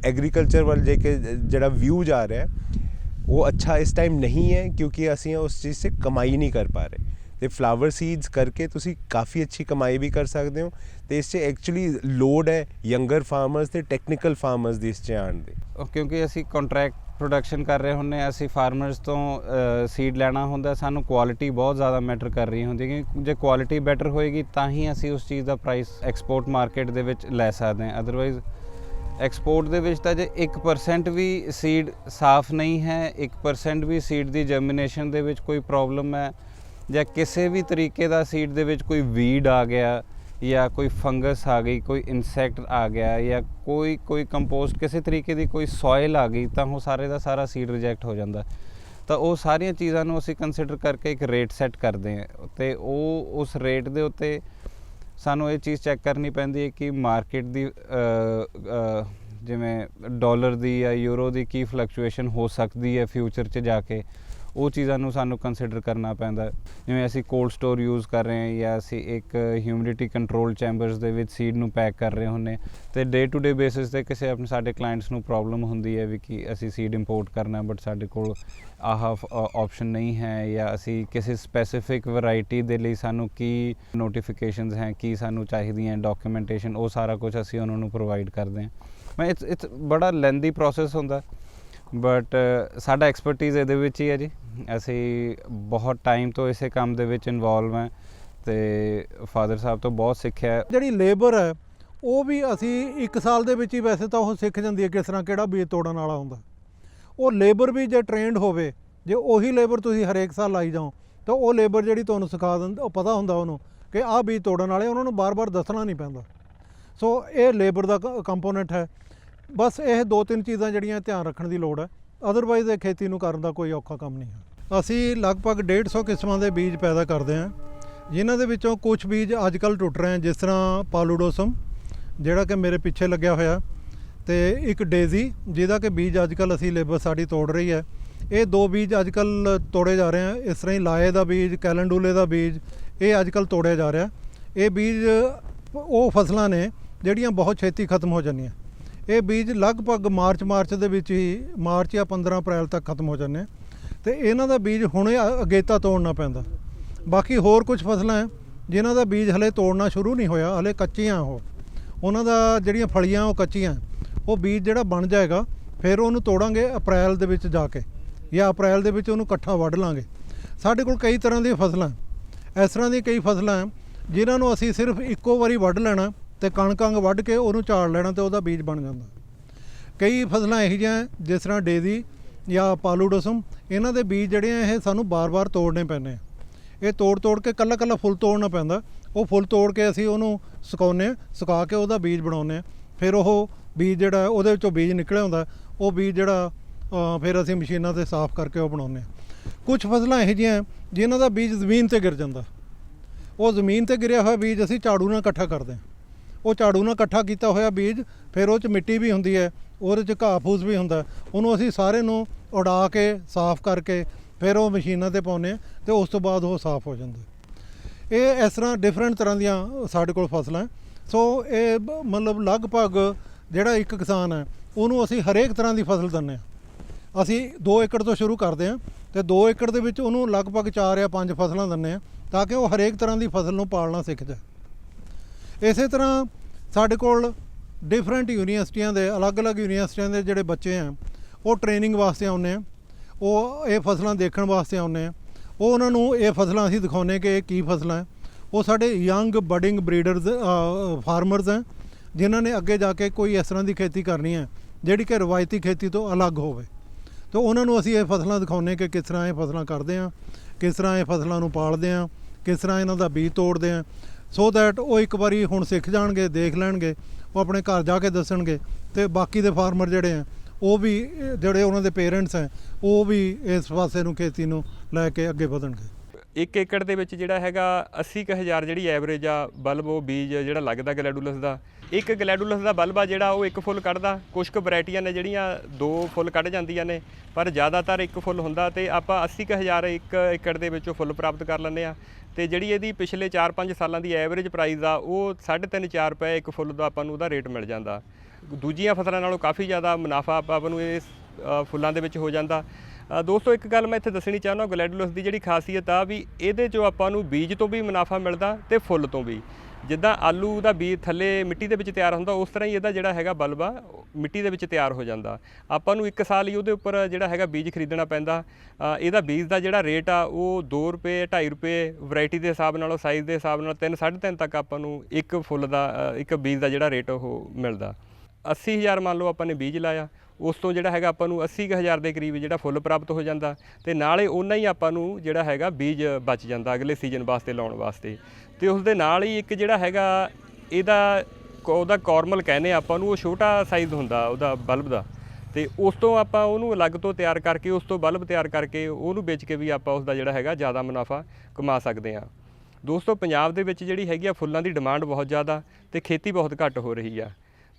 ਐਗਰੀਕਲਚਰ ਵੱਲ ਜੇ ਕਿ ਜਿਹੜਾ ਵਿਊ ਜਾ ਰਿਹਾ ਹੈ ਉਹ ਅੱਛਾ ਇਸ ਟਾਈਮ ਨਹੀਂ ਹੈ ਕਿਉਂਕਿ ਅਸੀਂ ਉਸ ਚੀਜ਼ ਸੇ ਕਮਾਈ ਨਹੀਂ ਕਰ ਪਾ ਰਹੇ ਤੇ ਫਲਾਵਰ ਸੀਡਸ ਕਰਕੇ ਤੁਸੀਂ ਕਾਫੀ ਅੱਛੀ ਕਮਾਈ ਵੀ ਕਰ ਸਕਦੇ ਹੋ ਤੇ ਇਸ 'ਚ ਐਕਚੁਅਲੀ ਲੋਡ ਹੈ ਯੰਗਰ ਫਾਰਮਰਸ ਤੇ ਟੈਕਨੀਕਲ ਫਾਰਮਰਸ ਦੀ ਇਸ 'ਚ ਆਉਣ ਦੀ। ਕਿਉਂਕਿ ਅਸੀਂ ਕੰਟਰੈਕਟ ਪ੍ਰੋਡਕਸ਼ਨ ਕਰ ਰਹੇ ਹੁੰਨੇ ਅਸੀਂ ਫਾਰਮਰਸ ਤੋਂ ਸੀਡ ਲੈਣਾ ਹੁੰਦਾ, ਸਾਨੂੰ ਕੁਆਲਿਟੀ ਬਹੁਤ ਜ਼ਿਆਦਾ ਮੈਟਰ ਕਰ ਰਹੀ ਹੁੰਦੀ ਕਿ ਜੇ ਕੁਆਲਿਟੀ ਬੈਟਰ ਹੋਏਗੀ ਤਾਂ ਹੀ ਅਸੀਂ ਉਸ ਚੀਜ਼ ਦਾ ਪ੍ਰਾਈਸ ਐਕਸਪੋਰਟ ਮਾਰਕੀਟ ਦੇ ਵਿੱਚ ਲੈ ਸਕਦੇ ਹਾਂ। ਅਦਰਵਾਈਜ਼ ਐਕਸਪੋਰਟ ਦੇ ਵਿੱਚ ਤਾਂ ਜੇ 1% ਵੀ ਸੀਡ ਸਾਫ਼ ਨਹੀਂ ਹੈ 1% ਵੀ ਸੀਡ ਦੀ ਜਰਮੀਨੇਸ਼ਨ ਦੇ ਵਿੱਚ ਕੋਈ ਪ੍ਰੋਬਲਮ ਹੈ ਜਾਂ ਕਿਸੇ ਵੀ ਤਰੀਕੇ ਦਾ ਸੀਡ ਦੇ ਵਿੱਚ ਕੋਈ ਵੀਡ ਆ ਗਿਆ ਜਾਂ ਕੋਈ ਫੰਗਸ ਆ ਗਈ, ਕੋਈ ਇਨਸੈਕਟ ਆ ਗਿਆ ਜਾਂ ਕੋਈ ਕੋਈ ਕੰਪੋਸਟ ਕਿਸੇ ਤਰੀਕੇ ਦੀ ਕੋਈ ਸੋਇਲ ਆ ਗਈ, ਤਾਂ ਉਹ ਸਾਰੇ ਦਾ ਸਾਰਾ ਸੀਡ ਰਿਜੈਕਟ ਹੋ ਜਾਂਦਾ। ਤਾਂ ਉਹ ਸਾਰੀਆਂ ਚੀਜ਼ਾਂ ਨੂੰ ਅਸੀਂ ਕੰਸੀਡਰ ਕਰਕੇ ਇੱਕ ਰੇਟ ਸੈੱਟ ਕਰਦੇ ਹਾਂ ਤੇ ਉਹ, ਉਸ ਰੇਟ ਦੇ ਉੱਤੇ ਸਾਨੂੰ ਇਹ ਚੀਜ਼ ਚੈੱਕ ਕਰਨੀ ਪੈਂਦੀ ਹੈ ਕਿ ਮਾਰਕੀਟ ਦੀ ਜਿਵੇਂ ਡਾਲਰ ਦੀ ਜਾਂ ਯੂਰੋ ਦੀ ਕੀ ਫਲਕਚੁਏਸ਼ਨ ਹੋ ਸਕਦੀ ਹੈ ਫਿਊਚਰ 'ਚ ਜਾ ਕੇ। ਉਹ ਚੀਜ਼ਾਂ ਨੂੰ ਸਾਨੂੰ ਕੰਸੀਡਰ ਕਰਨਾ ਪੈਂਦਾ ਜਿਵੇਂ ਅਸੀਂ ਕੋਲਡ ਸਟੋਰ ਯੂਜ਼ ਕਰ ਰਹੇ ਹਾਂ ਜਾਂ ਅਸੀਂ ਇੱਕ ਹਿਊਮਿਡਿਟੀ ਕੰਟਰੋਲ ਚੈਂਬਰਸ ਦੇ ਵਿੱਚ ਸੀਡ ਨੂੰ ਪੈਕ ਕਰ ਰਹੇ ਹੁੰਨੇ ਤੇ ਡੇ ਟੂ ਡੇ ਬੇਸਿਸ ਤੇ ਕਿਸੇ ਆਪਣੇ ਸਾਡੇ ਕਲਾਇੰਟਸ ਨੂੰ ਪ੍ਰੋਬਲਮ ਹੁੰਦੀ ਹੈ ਵੀ ਕਿ ਅਸੀਂ ਸੀਡ ਇੰਪੋਰਟ ਕਰਨਾ ਬਟ ਸਾਡੇ ਕੋਲ ਆਹ ਆਪਸ਼ਨ ਨਹੀਂ ਹੈ ਜਾਂ ਅਸੀਂ ਕਿਸੇ ਸਪੈਸੀਫਿਕ ਵੈਰਾਈਟੀ ਦੇ ਲਈ ਸਾਨੂੰ ਕੀ ਨੋਟੀਫਿਕੇਸ਼ਨਸ ਹੈ, ਕੀ ਸਾਨੂੰ ਚਾਹੀਦੀਆਂ ਡਾਕੂਮੈਂਟੇਸ਼ਨ ਉਹ ਸਾਰਾ ਕੁਝ ਅਸੀਂ ਉਹਨਾਂ ਨੂੰ ਪ੍ਰੋਵਾਈਡ ਕਰਦੇ ਹਾਂ। ਮੈਂ ਇਟਸ ਇਟਸ ਬੜਾ ਲੈਂਦੀ ਪ੍ਰੋਸੈਸ ਹੁੰਦਾ। ਬਟ uh, ਸਾਡਾ ਐਕਸਪਰਟਿਜ਼ ਇਹਦੇ ਵਿੱਚ ਹੀ ਹੈ ਜੀ। ਅਸੀਂ ਬਹੁਤ ਟਾਈਮ ਤੋਂ ਇਸੇ ਕੰਮ ਦੇ ਵਿੱਚ ਇਨਵੋਲਵ ਹੈ ਤੇ ਫਾਦਰ ਸਾਹਿਬ ਤੋਂ ਬਹੁਤ ਸਿੱਖਿਆ ਹੈ। ਜਿਹੜੀ ਲੇਬਰ ਹੈ, ਉਹ ਵੀ ਅਸੀਂ 1 ਸਾਲ ਦੇ ਵਿੱਚ ਹੀ ਵੈਸੇ ਤਾਂ ਉਹ ਸਿੱਖ ਜਾਂਦੀ ਹੈ ਕਿਸ ਤਰ੍ਹਾਂ ਕਿਹੜਾ ਬੀਜ ਤੋੜਨ ਵਾਲਾ ਹੁੰਦਾ। ਉਹ ਲੇਬਰ ਵੀ ਜੇ ਟ੍ਰੇਨਡ ਹੋਵੇ, ਜੇ ਉਹੀ ਲੇਬਰ ਤੁਸੀਂ ਹਰੇਕ ਸਾਲ ਲਾਈ ਜਾਓ, ਤਾਂ ਉਹ ਲੇਬਰ ਜਿਹੜੀ ਤੁਹਾਨੂੰ ਸਿਖਾ ਦਿੰਦਾ, ਉਹ ਪਤਾ ਹੁੰਦਾ ਉਹਨੂੰ ਕਿ ਆਹ ਬੀਜ ਤੋੜਨ ਵਾਲੇ ਉਹਨਾਂ ਨੂੰ ਬਾਰ-ਬਾਰ ਦੱਸਣਾ ਨਹੀਂ ਪੈਂਦਾ। ਸੋ ਇਹ ਲੇਬਰ ਦਾ ਕੰਪੋਨੈਂਟ ਹੈ। ਬਸ ਇਹ ਦੋ ਤਿੰਨ ਚੀਜ਼ਾਂ ਜਿਹੜੀਆਂ ਧਿਆਨ ਰੱਖਣ ਦੀ ਲੋੜ ਹੈ। ਅਦਰਵਾਈਜ਼ ਇਹ ਖੇਤੀ ਨੂੰ ਕਰਨ ਦਾ ਕੋਈ ਔਖਾ ਕੰਮ ਨਹੀਂ ਹੈ। ਅਸੀਂ ਲਗਭਗ 150 ਕਿਸਮਾਂ ਦੇ ਬੀਜ ਪੈਦਾ ਕਰਦੇ ਹਾਂ, ਜਿਨ੍ਹਾਂ ਦੇ ਵਿੱਚੋਂ ਕੁਝ ਬੀਜ ਅੱਜ ਕੱਲ੍ਹ ਟੁੱਟ ਰਹੇ ਹਨ, ਜਿਸ ਤਰ੍ਹਾਂ ਪਾਲੂਡੋਸਮ, ਜਿਹੜਾ ਕਿ ਮੇਰੇ ਪਿੱਛੇ ਲੱਗਿਆ ਹੋਇਆ, ਤੇ ਇੱਕ ਡੇਜ਼ੀ, ਜਿਹਦਾ ਕਿ ਬੀਜ ਅੱਜ ਕੱਲ੍ਹ ਅਸੀਂ ਲੇਬਰ ਸਾਡੀ ਤੋੜ ਰਹੀ ਹੈ। ਇਹ ਦੋ ਬੀਜ ਅੱਜ ਕੱਲ੍ਹ ਤੋੜੇ ਜਾ ਰਹੇ ਹਨ। ਇਸ ਤਰ੍ਹਾਂ ਹੀ ਲਾਏ ਦਾ ਬੀਜ, ਕੈਲੰਡੂਲੇ ਦਾ ਬੀਜ, ਇਹ ਅੱਜ ਕੱਲ੍ਹ ਤੋੜਿਆ ਜਾ ਰਿਹਾ। ਇਹ ਬੀਜ ਉਹ ਫਸਲਾਂ ਨੇ ਜਿਹੜੀਆਂ ਬਹੁਤ ਛੇਤੀ ਖਤਮ ਹੋ ਜਾਂਦੀਆਂ। ਇਹ ਬੀਜ ਲਗਭਗ ਮਾਰਚ ਮਾਰਚ ਦੇ ਵਿੱਚ ਹੀ, ਮਾਰਚ ਜਾਂ 15 ਅਪ੍ਰੈਲ ਤੱਕ ਖਤਮ ਹੋ ਜਾਂਦੇ ਆ। ਤੇ ਇਹਨਾਂ ਦਾ ਬੀਜ ਹੁਣੇ ਅਗੇਤਾ ਤੋੜਨਾ ਪੈਂਦਾ। ਬਾਕੀ ਹੋਰ ਕੁਝ ਫਸਲਾਂ ਹੈ ਜਿਨ੍ਹਾਂ ਦਾ ਬੀਜ ਹਲੇ ਤੋੜਨਾ ਸ਼ੁਰੂ ਨਹੀਂ ਹੋਇਆ, ਹਲੇ ਕੱਚੀਆਂ ਉਹ। ਉਹਨਾਂ ਦਾ ਜਿਹੜੀਆਂ ਫਲੀਆਂ, ਉਹ ਕੱਚੀਆਂ ਉਹ ਬੀਜ ਜਿਹੜਾ ਬਣ ਜਾਏਗਾ, ਫਿਰ ਉਹਨੂੰ ਤੋੜਾਂਗੇ ਅਪ੍ਰੈਲ ਦੇ ਵਿੱਚ ਜਾ ਕੇ, ਜਾਂ ਅਪ੍ਰੈਲ ਦੇ ਵਿੱਚ ਉਹਨੂੰ ਇਕੱਠਾ ਵੱਢ ਲਾਂਗੇ। ਸਾਡੇ ਕੋਲ ਕਈ ਤਰ੍ਹਾਂ ਦੀਆਂ ਫਸਲਾਂ ਇਸ ਤਰ੍ਹਾਂ ਦੀਆਂ ਕਈ ਫਸਲਾਂ ਹੈ ਜਿਨ੍ਹਾਂ ਨੂੰ ਅਸੀਂ ਸਿਰਫ ਇੱਕੋ ਵਾਰੀ ਵੱਢ ਲੈਣਾ ਤੇ ਕਣਕ ਅੰਗ ਵੱਢ ਕੇ ਉਹਨੂੰ ਝਾੜ ਲੈਣਾ ਤੇ ਉਹਦਾ ਬੀਜ ਬਣ ਜਾਂਦਾ। ਕਈ ਫਸਲਾਂ ਇਹੋ ਜਿਹੀਆਂ ਜਿਸ ਤਰ੍ਹਾਂ ਡੇਜ਼ੀ ਜਾਂ ਪਾਲੂਡੋਸਮ ਇਹਨਾਂ ਦੇ ਬੀਜ ਜਿਹੜੇ ਆ ਇਹ ਸਾਨੂੰ ਬਾਰ-ਬਾਰ ਤੋੜਨੇ ਪੈਂਦੇ ਆ। ਇਹ ਤੋੜ-ਤੋੜ ਕੇ ਕੱਲਾ-ਕੱਲਾ ਫੁੱਲ ਤੋੜਨਾ ਪੈਂਦਾ। ਉਹ ਫੁੱਲ ਤੋੜ ਕੇ ਅਸੀਂ ਉਹਨੂੰ ਸੁਕਾਉਂਦੇ ਆ ਸੁਕਾ ਕੇ ਉਹਦਾ ਬੀਜ ਬਣਾਉਂਦੇ ਆ। ਫਿਰ ਉਹ ਬੀਜ ਜਿਹੜਾ ਉਹਦੇ ਵਿੱਚੋਂ ਬੀਜ ਨਿਕਲਿਆ ਹੁੰਦਾ। ਉਹ ਬੀਜ ਜਿਹੜਾ ਫਿਰ ਅਸੀਂ ਮਸ਼ੀਨਾਂ ਤੇ ਸਾਫ਼ ਕਰਕੇ ਉਹ ਬਣਾਉਂਦੇ ਆ। ਕੁਝ ਫਸਲਾਂ ਇਹੋ ਜਿਹੀਆਂ ਹੈ, ਜਿਨ੍ਹਾਂ ਦਾ ਬੀਜ ਜ਼ਮੀਨ ਤੇ ਗਿਰ ਜਾਂਦਾ। ਉਹ ਜ਼ਮੀਨ ਤੇ ਗਿਰਿਆ ਹੋਇਆ ਬੀਜ ਅਸੀਂ ਝਾੜੂ ਨਾਲ ਇਕੱਠਾ ਕਰਦੇ ਹਾਂ ਉਹ ਝਾੜੂ ਨਾਲ ਇਕੱਠਾ ਕੀਤਾ ਹੋਇਆ ਬੀਜ, ਫਿਰ ਉਹ ਚ ਮਿੱਟੀ ਵੀ ਹੁੰਦੀ ਹੈ, ਉਹਦੇ ਚ ਘਾਹ ਫੂਸ ਵੀ ਹੁੰਦਾ ਉਹਨੂੰ ਅਸੀਂ ਸਾਰੇ ਨੂੰ ਉਡਾ ਕੇ, ਸਾਫ਼ ਕਰਕੇ ਫਿਰ ਉਹ ਮਸ਼ੀਨਾਂ ਤੇ ਪਾਉਂਦੇ ਹਾਂ ਤੇ ਉਸ ਤੋਂ ਬਾਅਦ ਉਹ ਸਾਫ਼ ਹੋ ਜਾਂਦਾ ਇਹ ਇਸ ਤਰ੍ਹਾਂ ਡਿਫਰੈਂਟ ਤਰ੍ਹਾਂ ਦੀਆਂ ਸਾਡੇ ਕੋਲ ਫਸਲਾਂ ਸੋ ਇਹ ਬ- ਮਤਲਬ ਲਗਭਗ ਜਿਹੜਾ ਇੱਕ ਕਿਸਾਨ ਹੈ, ਉਹਨੂੰ ਅਸੀਂ ਹਰੇਕ ਤਰ੍ਹਾਂ ਦੀ ਫਸਲ ਦਿੰਦੇ ਹਾਂ। ਅਸੀਂ 2 ਏਕੜ ਤੋਂ ਸ਼ੁਰੂ ਕਰਦੇ ਹਾਂ ਤੇ 2 ਏਕੜ ਦੇ ਵਿੱਚ ਉਹਨੂੰ ਲਗਭਗ 4 ਜਾਂ 5 ਫਸਲਾਂ ਦਿੰਦੇ ਹਾਂ ਤਾਂ ਕਿ ਉਹ ਹਰੇਕ ਤਰ੍ਹਾਂ ਦੀ ਫਸਲ ਨੂੰ ਪਾਲਣਾ ਸਿੱਖ ਜਾਏ। ਇਸੇ ਤਰ੍ਹਾਂ ਸਾਡੇ ਕੋਲ ਡਿਫਰੈਂਟ ਯੂਨੀਵਰਸਿਟੀਆਂ ਦੇ, ਅਲੱਗ-ਅਲੱਗ ਯੂਨੀਵਰਸਿਟੀਆਂ ਦੇ ਜਿਹੜੇ ਬੱਚੇ ਆ, ਉਹ ਟ੍ਰੇਨਿੰਗ ਵਾਸਤੇ ਆਉਂਦੇ ਆ, ਉਹ ਇਹ ਫਸਲਾਂ ਦੇਖਣ ਵਾਸਤੇ ਆਉਂਦੇ ਆ। ਉਹ ਉਹਨਾਂ ਨੂੰ ਇਹ ਫਸਲਾਂ ਅਸੀਂ ਦਿਖਾਉਂਦੇ ਕਿ ਇਹ ਕੀ ਫਸਲਾਂ ਹੈ ਉਹ ਸਾਡੇ ਯੰਗ ਬਡਿੰਗ ਬਰੀਡਰਸ ਫਾਰਮਰਸ ਹੈ ਜਿਨ੍ਹਾਂ ਨੇ ਅੱਗੇ ਜਾ ਕੇ ਕੋਈ ਇਸ ਤਰ੍ਹਾਂ ਦੀ ਖੇਤੀ ਕਰਨੀ ਹੈ ਜਿਹੜੀ ਕਿ ਰਵਾਇਤੀ ਖੇਤੀ ਤੋਂ ਅਲੱਗ ਹੋਵੇ। ਤਾਂ ਉਹਨਾਂ ਨੂੰ ਅਸੀਂ ਇਹ ਫਸਲਾਂ ਦਿਖਾਉਂਦੇ ਕਿ ਕਿਸ ਤਰ੍ਹਾਂ ਇਹ ਫਸਲਾਂ ਕਰਦੇ ਆ, ਕਿਸ ਤਰ੍ਹਾਂ ਇਹ ਫਸਲਾਂ ਨੂੰ ਪਾਲਦੇ ਆ, ਕਿਸ ਤਰ੍ਹਾਂ ਇਹਨਾਂ ਦਾ ਬੀਜ ਤੋੜਦੇ ਆ। ਸੋ ਦੈਟ ਉਹ ਇੱਕ ਵਾਰੀ ਹੁਣ ਸਿੱਖ ਜਾਣਗੇ, ਦੇਖ ਲੈਣਗੇ, ਉਹ ਆਪਣੇ ਘਰ ਜਾ ਕੇ ਦੱਸਣਗੇ ਤੇ ਬਾਕੀ ਦੇ ਫਾਰਮਰ ਜਿਹੜੇ ਆ, ਉਹ ਵੀ, ਜਿਹੜੇ ਉਹਨਾਂ ਦੇ ਪੇਰੈਂਟਸ ਹੈ ਉਹ ਵੀ ਇਸ ਪਾਸੇ ਨੂੰ ਖੇਤੀ ਨੂੰ ਲੈ ਕੇ ਅੱਗੇ ਵਧਣਗੇ। ਇੱਕ ਏਕੜ ਦੇ ਵਿੱਚ ਜਿਹੜਾ ਹੈਗਾ 80000 ਜਿਹੜੀ ਐਵਰੇਜ ਆ ਬਲਬ, ਉਹ ਬੀਜ ਜਿਹੜਾ ਲੱਗਦਾ ਗਲੈਡੂਲਸ ਦਾ। ਇੱਕ ਗਲੈਡੂਲਸ ਦਾ ਬਲਬ ਆ ਜਿਹੜਾ, ਉਹ ਇੱਕ ਫੁੱਲ ਕੱਢਦਾ। ਕੁਝ ਕੁ ਵੈਰਾਈਟੀਆਂ ਨੇ ਜਿਹੜੀਆਂ, ਦੋ ਫੁੱਲ ਕੱਢ ਜਾਂਦੀਆਂ ਨੇ। ਪਰ ਜ਼ਿਆਦਾਤਰ ਇੱਕ ਫੁੱਲ ਹੁੰਦਾ ਤੇ ਆਪਾਂ 80000 ਇੱਕ ਏਕੜ ਦੇ ਵਿੱਚੋਂ ਫੁੱਲ ਪ੍ਰਾਪਤ ਕਰ ਲੈਂਦੇ ਆ ਤੇ ਜਿਹੜੀ ਇਹਦੀ ਪਿਛਲੇ 4-5 ਸਾਲਾਂ ਦੀ ਐਵਰੇਜ ਪ੍ਰਾਈਸ ਆ, ਉਹ 3.5-4 ਰੁਪਏ ਇੱਕ ਫੁੱਲ ਦਾ ਆਪਾਂ ਨੂੰ ਉਹਦਾ ਰੇਟ ਮਿਲ ਜਾਂਦਾ। ਦੂਜੀਆਂ ਫਸਲਾਂ ਨਾਲੋਂ ਕਾਫੀ ਜ਼ਿਆਦਾ ਮੁਨਾਫਾ ਆਪਾਂ ਨੂੰ ਇਸ ਫੁੱਲਾਂ ਦੇ ਵਿੱਚ ਹੋ ਜਾਂਦਾ। ਦੋਸਤੋ, ਇੱਕ ਗੱਲ ਮੈਂ ਇੱਥੇ ਦੱਸਣੀ ਚਾਹੁੰਦਾ ਗਲੈਡੂਲਸ ਦੀ ਜਿਹੜੀ ਖਾਸੀਅਤ ਆ ਵੀ ਇਹਦੇ ਚੋਂ ਆਪਾਂ ਨੂੰ ਬੀਜ ਤੋਂ ਵੀ ਮੁਨਾਫਾ ਮਿਲਦਾ ਤੇ ਫੁੱਲ ਤੋਂ ਵੀ। ਜਿੱਦਾਂ ਆਲੂ ਦਾ ਬੀਜ ਥੱਲੇ ਮਿੱਟੀ ਦੇ ਵਿੱਚ ਤਿਆਰ ਹੁੰਦਾ, ਉਸ ਤਰ੍ਹਾਂ ਹੀ ਇਹਦਾ ਜਿਹੜਾ ਹੈਗਾ ਬਲਬ ਆ ਮਿੱਟੀ ਦੇ ਵਿੱਚ ਤਿਆਰ ਹੋ ਜਾਂਦਾ। ਆਪਾਂ ਨੂੰ ਇੱਕ ਸਾਲ ਹੀ ਉਹਦੇ ਉੱਪਰ ਜਿਹੜਾ ਹੈਗਾ ਬੀਜ ਖਰੀਦਣਾ ਪੈਂਦਾ। ਇਹਦਾ ਬੀਜ ਦਾ ਜਿਹੜਾ ਰੇਟ ਆ, ਉਹ 2 ਰੁਪਏ 2.5 ਰੁਪਏ, ਵੈਰਾਈਟੀ ਦੇ ਹਿਸਾਬ ਨਾਲ ਸਾਈਜ਼ ਦੇ ਹਿਸਾਬ ਨਾਲ 3 3.5 ਤੱਕ ਆਪਾਂ ਨੂੰ ਇੱਕ ਫੁੱਲ ਦਾ ਇੱਕ ਬੀਜ ਦਾ ਜਿਹੜਾ ਰੇਟ ਉਹ ਮਿਲਦਾ। 80000 ਮੰਨ ਲਓ ਆਪਾਂ ਨੇ ਬੀਜ ਲਾਇਆ। ਉਸ ਤੋਂ ਜਿਹੜਾ ਹੈਗਾ ਆਪਾਂ ਨੂੰ 80000 ਦੇ ਕਰੀਬ ਜਿਹੜਾ ਫੁੱਲ ਪ੍ਰਾਪਤ ਹੋ ਜਾਂਦਾ ਤੇ ਨਾਲੇ ਉਹਨਾਂ ਹੀ ਆਪਾਂ ਨੂੰ ਜਿਹੜਾ ਹੈਗਾ ਬੀਜ ਬਚ ਜਾਂਦਾ ਅਗਲੇ ਸੀਜ਼ਨ ਵਾਸਤੇ, ਲਾਉਣ ਵਾਸਤੇ। ਤੇ ਉਸ ਦੇ ਨਾਲ ਹੀ ਇੱਕ ਜਿਹੜਾ ਹੈਗਾ ਇਹਦਾ ਕ- ਉਹਦਾ ਕਾਰਮਲ ਕਹਿੰਦੇ ਆ ਆਪਾਂ ਨੂੰ, ਉਹ ਛੋਟਾ ਸਾਈਜ਼ ਹੁੰਦਾ ਉਹਦਾ ਬਲਬ ਦਾ। ਤੇ ਉਸ ਤੋਂ ਆਪਾਂ ਉਹਨੂੰ ਅਲੱਗ ਤੋਂ ਤਿਆਰ ਕਰਕੇ, ਉਸ ਤੋਂ ਬਲਬ ਤਿਆਰ ਕਰਕੇ ਉਹਨੂੰ ਵੇਚ ਕੇ ਵੀ ਆਪਾਂ ਉਸ ਦਾ ਜਿਹੜਾ ਹੈਗਾ ਜ਼ਿਆਦਾ ਮੁਨਾਫਾ ਕਮਾ ਸਕਦੇ ਹਾਂ। ਦੋਸਤੋ, ਪੰਜਾਬ ਦੇ ਵਿੱਚ ਜਿਹੜੀ ਹੈਗੀ ਆ ਫੁੱਲਾਂ ਦੀ ਡਿਮਾਂਡ ਬਹੁਤ ਜ਼ਿਆਦਾ ਤੇ ਖੇਤੀ ਬਹੁਤ ਘੱਟ ਹੋ ਰਹੀ ਆ।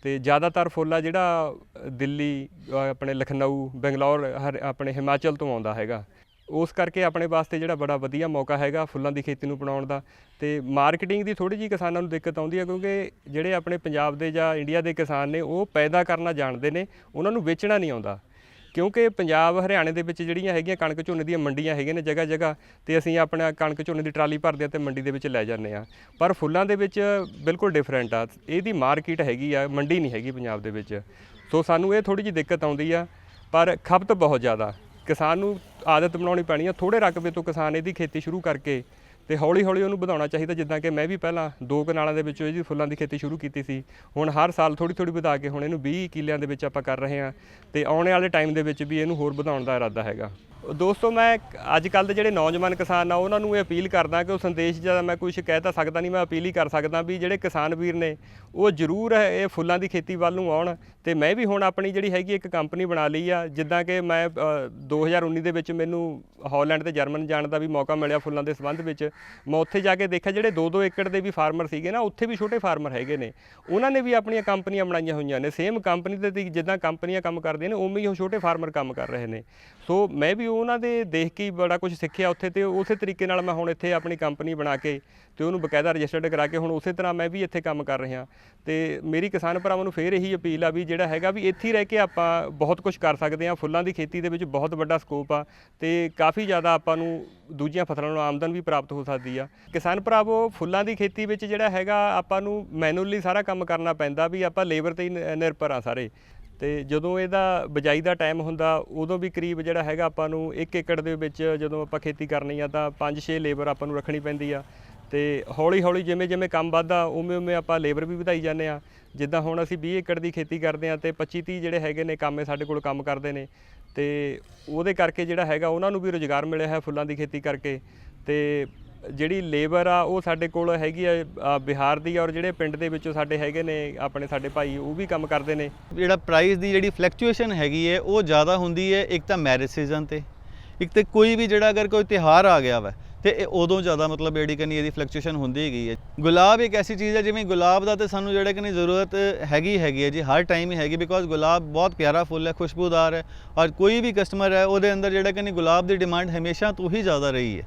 ਤੇ ਜ਼ਿਆਦਾਤਰ ਫੁੱਲ ਆ ਜਿਹੜਾ ਦਿੱਲੀ ਆਪਣੇ ਲਖਨਊ, ਬੰਗਲੌਰ, ਹਰ- ਆਪਣੇ ਹਿਮਾਚਲ ਤੋਂ ਆਉਂਦਾ ਹੈਗਾ। ਉਸ ਕਰਕੇ ਆਪਣੇ ਵਾਸਤੇ ਜਿਹੜਾ ਬੜਾ ਵਧੀਆ ਮੌਕਾ ਹੈਗਾ ਫੁੱਲਾਂ ਦੀ ਖੇਤੀ ਨੂੰ ਬਣਾਉਣ ਦਾ। ਤੇ ਮਾਰਕੀਟਿੰਗ ਦੀ ਥੋੜੀ ਜਿਹੀ ਕਿਸਾਨਾਂ ਨੂੰ ਦਿੱਕਤ ਆਉਂਦੀ ਹੈ ਕਿਉਂਕਿ ਜਿਹੜੇ ਆਪਣੇ ਪੰਜਾਬ ਦੇ ਜਾਂ ਇੰਡੀਆ ਦੇ ਕਿਸਾਨ ਨੇ, ਉਹ ਪੈਦਾ ਕਰਨਾ ਜਾਣਦੇ ਨੇ, ਉਹਨਾਂ ਨੂੰ ਵੇਚਣਾ ਨਹੀਂ ਆਉਂਦਾ। ਕਿਉਂਕਿ ਪੰਜਾਬ ਹਰਿਆਣੇ ਦੇ ਵਿੱਚ ਜਿਹੜੀਆਂ ਹੈਗੀਆਂ ਕਣਕ ਝੋਨੇ ਦੀਆਂ ਮੰਡੀਆਂ ਹੈਗੀਆਂ ਨੇ ਜਗ੍ਹਾ ਜਗ੍ਹਾ, ਤੇ ਅਸੀਂ ਆਪਣਾ ਕਣਕ ਝੋਨੇ ਦੀ ਟਰਾਲੀ ਭਰਦੇ ਆ ਤੇ ਮੰਡੀ ਦੇ ਵਿੱਚ ਲੈ ਜਾਂਦੇ ਆ। ਪਰ ਫੁੱਲਾਂ ਦੇ ਵਿੱਚ ਬਿਲਕੁਲ ਡਿਫਰੈਂਟ ਆ। ਇਹਦੀ ਮਾਰਕੀਟ ਹੈਗੀ ਆ, ਮੰਡੀ ਨਹੀਂ ਹੈਗੀ ਪੰਜਾਬ ਦੇ ਵਿੱਚ। ਸੋ ਸਾਨੂੰ ਇਹ ਥੋੜੀ ਜਿਹੀ ਦਿੱਕਤ ਆਉਂਦੀ ਆ, ਪਰ ਖਪਤ ਬਹੁਤ ਜ਼ਿਆਦਾ। ਕਿਸਾਨ ਨੂੰ ਆਦਤ ਬਣਾਉਣੀ ਪੈਣੀ ਆ ਥੋੜੇ ਰਕਬੇ ਤੋਂ ਕਿਸਾਨ ਇਹਦੀ ਖੇਤੀ ਸ਼ੁਰੂ ਕਰਕੇ ਤੇ ਹੌਲੀ ਹੌਲੀ ਉਹਨੂੰ ਵਧਾਉਣਾ ਚਾਹੀਦਾ, ਜਿੱਦਾਂ ਕਿ ਮੈਂ ਵੀ ਪਹਿਲਾਂ ਦੋ ਕਨਾਲਾਂ ਦੇ ਵਿੱਚੋਂ ਇਹਦੀ ਫੁੱਲਾਂ ਦੀ ਖੇਤੀ ਸ਼ੁਰੂ ਕੀਤੀ ਸੀ। ਹੁਣ ਹਰ ਸਾਲ ਥੋੜੀ ਥੋੜੀ ਵਧਾ ਕੇ ਹੁਣ ਇਹਨੂੰ 20 ਕਿੱਲਿਆਂ ਦੇ ਵਿੱਚ ਆਪਾਂ ਕਰ ਰਹੇ ਹਾਂ ਤੇ ਆਉਣ ਵਾਲੇ ਟਾਈਮ ਦੇ ਵਿੱਚ ਵੀ ਇਹਨੂੰ ਹੋਰ ਵਧਾਉਣ ਦਾ ਇਰਾਦਾ ਹੈਗਾ। ਦੋਸਤੋ ਮੈਂ ਅੱਜ ਕੱਲ ਦੇ ਜਿਹੜੇ ਨੌਜਵਾਨ ਕਿਸਾਨ ਆ ਉਹਨਾਂ ਨੂੰ ਇਹ ਅਪੀਲ ਕਰਦਾ ਕਿ ਉਹ ਸੰਦੇਸ਼ ਜ਼ਿਆਦਾ ਮੈਂ ਕੁਝ ਕਹਿ ਤਾਂ ਸਕਦਾ ਨਹੀਂ ਮੈਂ ਅਪੀਲ ਹੀ ਕਰ ਸਕਦਾ ਵੀ ਜਿਹੜੇ ਕਿਸਾਨ ਵੀਰ ਨੇ ਉਹ ਜ਼ਰੂਰ ਇਹ ਫੁੱਲਾਂ ਦੀ ਖੇਤੀ ਵੱਲ ਨੂੰ ਆਉਣ ਤੇ ਮੈਂ ਵੀ ਹੁਣ ਆਪਣੀ ਜਿਹੜੀ ਹੈਗੀ ਇੱਕ ਕੰਪਨੀ ਬਣਾ ਲਈ ਆ ਜਿੱਦਾਂ ਕਿ ਮੈਂ ਅ, 2019 ਦੇ ਵਿੱਚ ਮੈਨੂੰ ਹਾਲੈਂਡ ਤੇ ਜਰਮਨ ਜਾਣ ਦਾ ਵੀ ਮੌਕਾ ਮਿਲਿਆ ਫੁੱਲਾਂ ਦੇ ਸੰਬੰਧ ਵਿੱਚ। ਮੈਂ ਉੱਥੇ ਜਾ ਕੇ ਦੇਖਿਆ ਜਿਹੜੇ 2-2 ਏਕੜ ਦੇ ਵੀ ਫਾਰਮਰ ਸੀਗੇ ਨਾ ਉੱਥੇ ਵੀ ਛੋਟੇ ਫਾਰਮਰ ਹੈਗੇ ਨੇ। ਉਹਨਾਂ ਨੇ ਵੀ ਆਪਣੀਆਂ ਕੰਪਨੀਆਂ ਬਣਾਈਆਂ ਹੋਈਆਂ ਨੇ। ਸੇਮ ਕੰਪਨੀ ਦੇ ਤੇ ਜਿੱਦਾਂ ਕੰਪਨੀਆਂ ਕੰਮ ਕਰਦੀਆਂ ਨੇ ਉਵੇਂ ਹੀ ਉਹ ਛੋਟੇ ਫਾਰਮਰ ਕੰਮ ਕਰ ਰਹੇ ਨੇ। ਸੋ ਮੈਂ ਵੀ ਉਹਨਾਂ ਦੇ ਦੇਖ ਕੇ ਹੀ ਬੜਾ ਕੁਝ ਸਿੱਖਿਆ ਉੱਥੇ ਤੇ ਉਸੇ ਤਰੀਕੇ ਨਾਲ ਮੈਂ ਹੁਣ ਇੱਥੇ ਆਪਣੀ ਕੰਪਨੀ ਬਣਾ ਕੇ ਤੇ ਉਹਨੂੰ ਬਕਾਇਦਾ ਰਜਿਸਟਰਡ ਕਰਾ ਕੇ ਹੁਣ ਉਸੇ ਤਰ੍ਹਾਂ ਮੈਂ ਵੀ ਇੱਥੇ ਕੰਮ ਕਰ ਰਿਹਾ। ਤੇ ਮੇਰੀ ਕਿਸਾਨ ਭਰਾਵਾਂ ਨੂੰ ਫੇਰ ਇਹੀ ਅਪੀਲ ਆ ਵੀ ਜਿਹੜਾ ਹੈਗਾ ਵੀ ਇੱਥੇ ਹੀ ਰਹਿ ਕੇ ਆਪਾਂ ਬਹੁਤ ਕੁਝ ਕਰ ਸਕਦੇ ਹਾਂ। ਫੁੱਲਾਂ ਦੀ ਖੇਤੀ ਦੇ ਵਿੱਚ ਬਹੁਤ ਵੱਡਾ ਸਕੋਪ ਆ ਤੇ ਕਾਫੀ ਜ਼ਿਆਦਾ ਆਪਾਂ ਨੂੰ ਦੂਜੀਆਂ ਫਸਲਾਂ ਨੂੰ ਆਮਦਨ ਵੀ ਪ੍ਰਾਪਤ ਹੋ ਸਕਦੀ ਆ। ਕਿਸਾਨ ਭਰਾਵੋ, ਫੁੱਲਾਂ ਦੀ ਖੇਤੀ ਵਿੱਚ ਜਿਹੜਾ ਹੈਗਾ ਆਪਾਂ ਨੂੰ ਮੈਨੂਅਲੀ ਸਾਰਾ ਕੰਮ ਕਰਨਾ ਪੈਂਦਾ ਵੀ ਆਪਾਂ ਲੇਬਰ ਤੇ ਹੀ ਨਿਰਭਰ ਆ ਸਾਰੇ। ਤੇ ਜਦੋਂ ਇਹਦਾ ਬਿਜਾਈ ਦਾ ਟਾਈਮ ਹੁੰਦਾ, ਉਦੋਂ ਵੀ ਕਰੀਬ ਜਿਹੜਾ ਹੈਗਾ ਆਪਾਂ ਨੂੰ 1 ਏਕੜ ਦੇ ਵਿੱਚ ਜਦੋਂ ਆਪਾਂ ਖੇਤੀ ਕਰਨੀ ਆ ਤਾਂ 5-6 ਲੇਬਰ ਆਪਾਂ ਨੂੰ ਰੱਖਣੀ ਪੈਂਦੀ ਆ। ਤੇ ਹੌਲੀ ਹੌਲੀ ਜਿਵੇਂ ਜਿਵੇਂ ਕੰਮ ਵੱਧਦਾ ਉਵੇਂ ਉਵੇਂ ਆਪਾਂ ਲੇਬਰ ਵੀ ਵਧਾਈ ਜਾਂਦੇ ਆ। ਜਿੱਦਾਂ ਹੁਣ ਅਸੀਂ 20 ਏਕੜ ਦੀ ਖੇਤੀ ਕਰਦੇ ਆ ਤੇ 25 30 ਜਿਹੜੇ ਹੈਗੇ ਨੇ ਕਾਮੇ ਸਾਡੇ ਕੋਲ ਕੰਮ ਕਰਦੇ ਨੇ। ਤੇ ਉਹਦੇ ਕਰਕੇ ਜਿਹੜਾ ਹੈਗਾ, ਉਹਨਾਂ ਨੂੰ ਵੀ ਰੋਜ਼ਗਾਰ ਮਿਲਿਆ ਹੈ ਫੁੱਲਾਂ ਦੀ ਖੇਤੀ ਕਰਕੇ। ਤੇ ਜਿਹੜੀ ਲੇਬਰ ਆ, ਉਹ ਸਾਡੇ ਕੋਲ ਹੈਗੀ ਆ ਬਿਹਾਰ ਦੀ ਔਰ ਜਿਹੜੇ ਪਿੰਡ ਦੇ ਵਿੱਚੋਂ ਸਾਡੇ ਹੈਗੇ ਨੇ, ਆਪਣੇ ਸਾਡੇ ਭਾਈ, ਉਹ ਵੀ ਕੰਮ ਕਰਦੇ ਨੇ। ਜਿਹੜਾ ਪ੍ਰਾਈਸ ਦੀ ਜਿਹੜੀ ਫਲੈਕਚੁਏਸ਼ਨ ਹੈਗੀ ਹੈ ਉਹ ਜ਼ਿਆਦਾ ਹੁੰਦੀ ਹੈ ਇੱਕ ਤਾਂ ਮੈਰਿਜ ਸੀਜ਼ਨ ਤੇ। ਇੱਕ ਤੇ ਕੋਈ ਵੀ ਜਿਹੜਾ ਅਗਰ ਕੋਈ ਤਿਹਾਰ ਆ ਗਿਆ ਵਾ, ਤੇ ਇਹ ਉਦੋਂ ਜ਼ਿਆਦਾ ਮਤਲਬ ਜਿਹੜੀ ਕਿ ਇਹਦੀ ਫਲਕਚੁਏਸ਼ਨ ਹੁੰਦੀ ਹੈਗੀ ਹੈ ਗੁਲਾਬ ਇੱਕ ਐਸੀ ਚੀਜ਼ ਹੈ ਜਿਵੇਂ ਗੁਲਾਬ ਦਾ ਤੇ ਸਾਨੂੰ ਜਿਹੜਾ ਕਿ ਨਹੀਂ, ਜ਼ਰੂਰਤ ਹੈਗੀ ਹੈਗੀ ਹੈ ਜੀ, ਹਰ ਟਾਈਮ ਹੀ ਹੈਗੀ ਬਿਕੋਜ਼ ਗੁਲਾਬ ਬਹੁਤ ਪਿਆਰਾ ਫੁੱਲ ਹੈ, ਖੁਸ਼ਬੂਦਾਰ ਹੈ, ਔਰ ਕੋਈ ਵੀ ਕਸਟਮਰ ਹੈ, ਉਹਦੇ ਅੰਦਰ ਜਿਹੜਾ ਕਿ ਨਹੀਂ, ਗੁਲਾਬ ਦੀ ਡਿਮਾਂਡ ਹਮੇਸ਼ਾ ਤੋਂ ਹੀ ਜ਼ਿਆਦਾ ਰਹੀ ਹੈ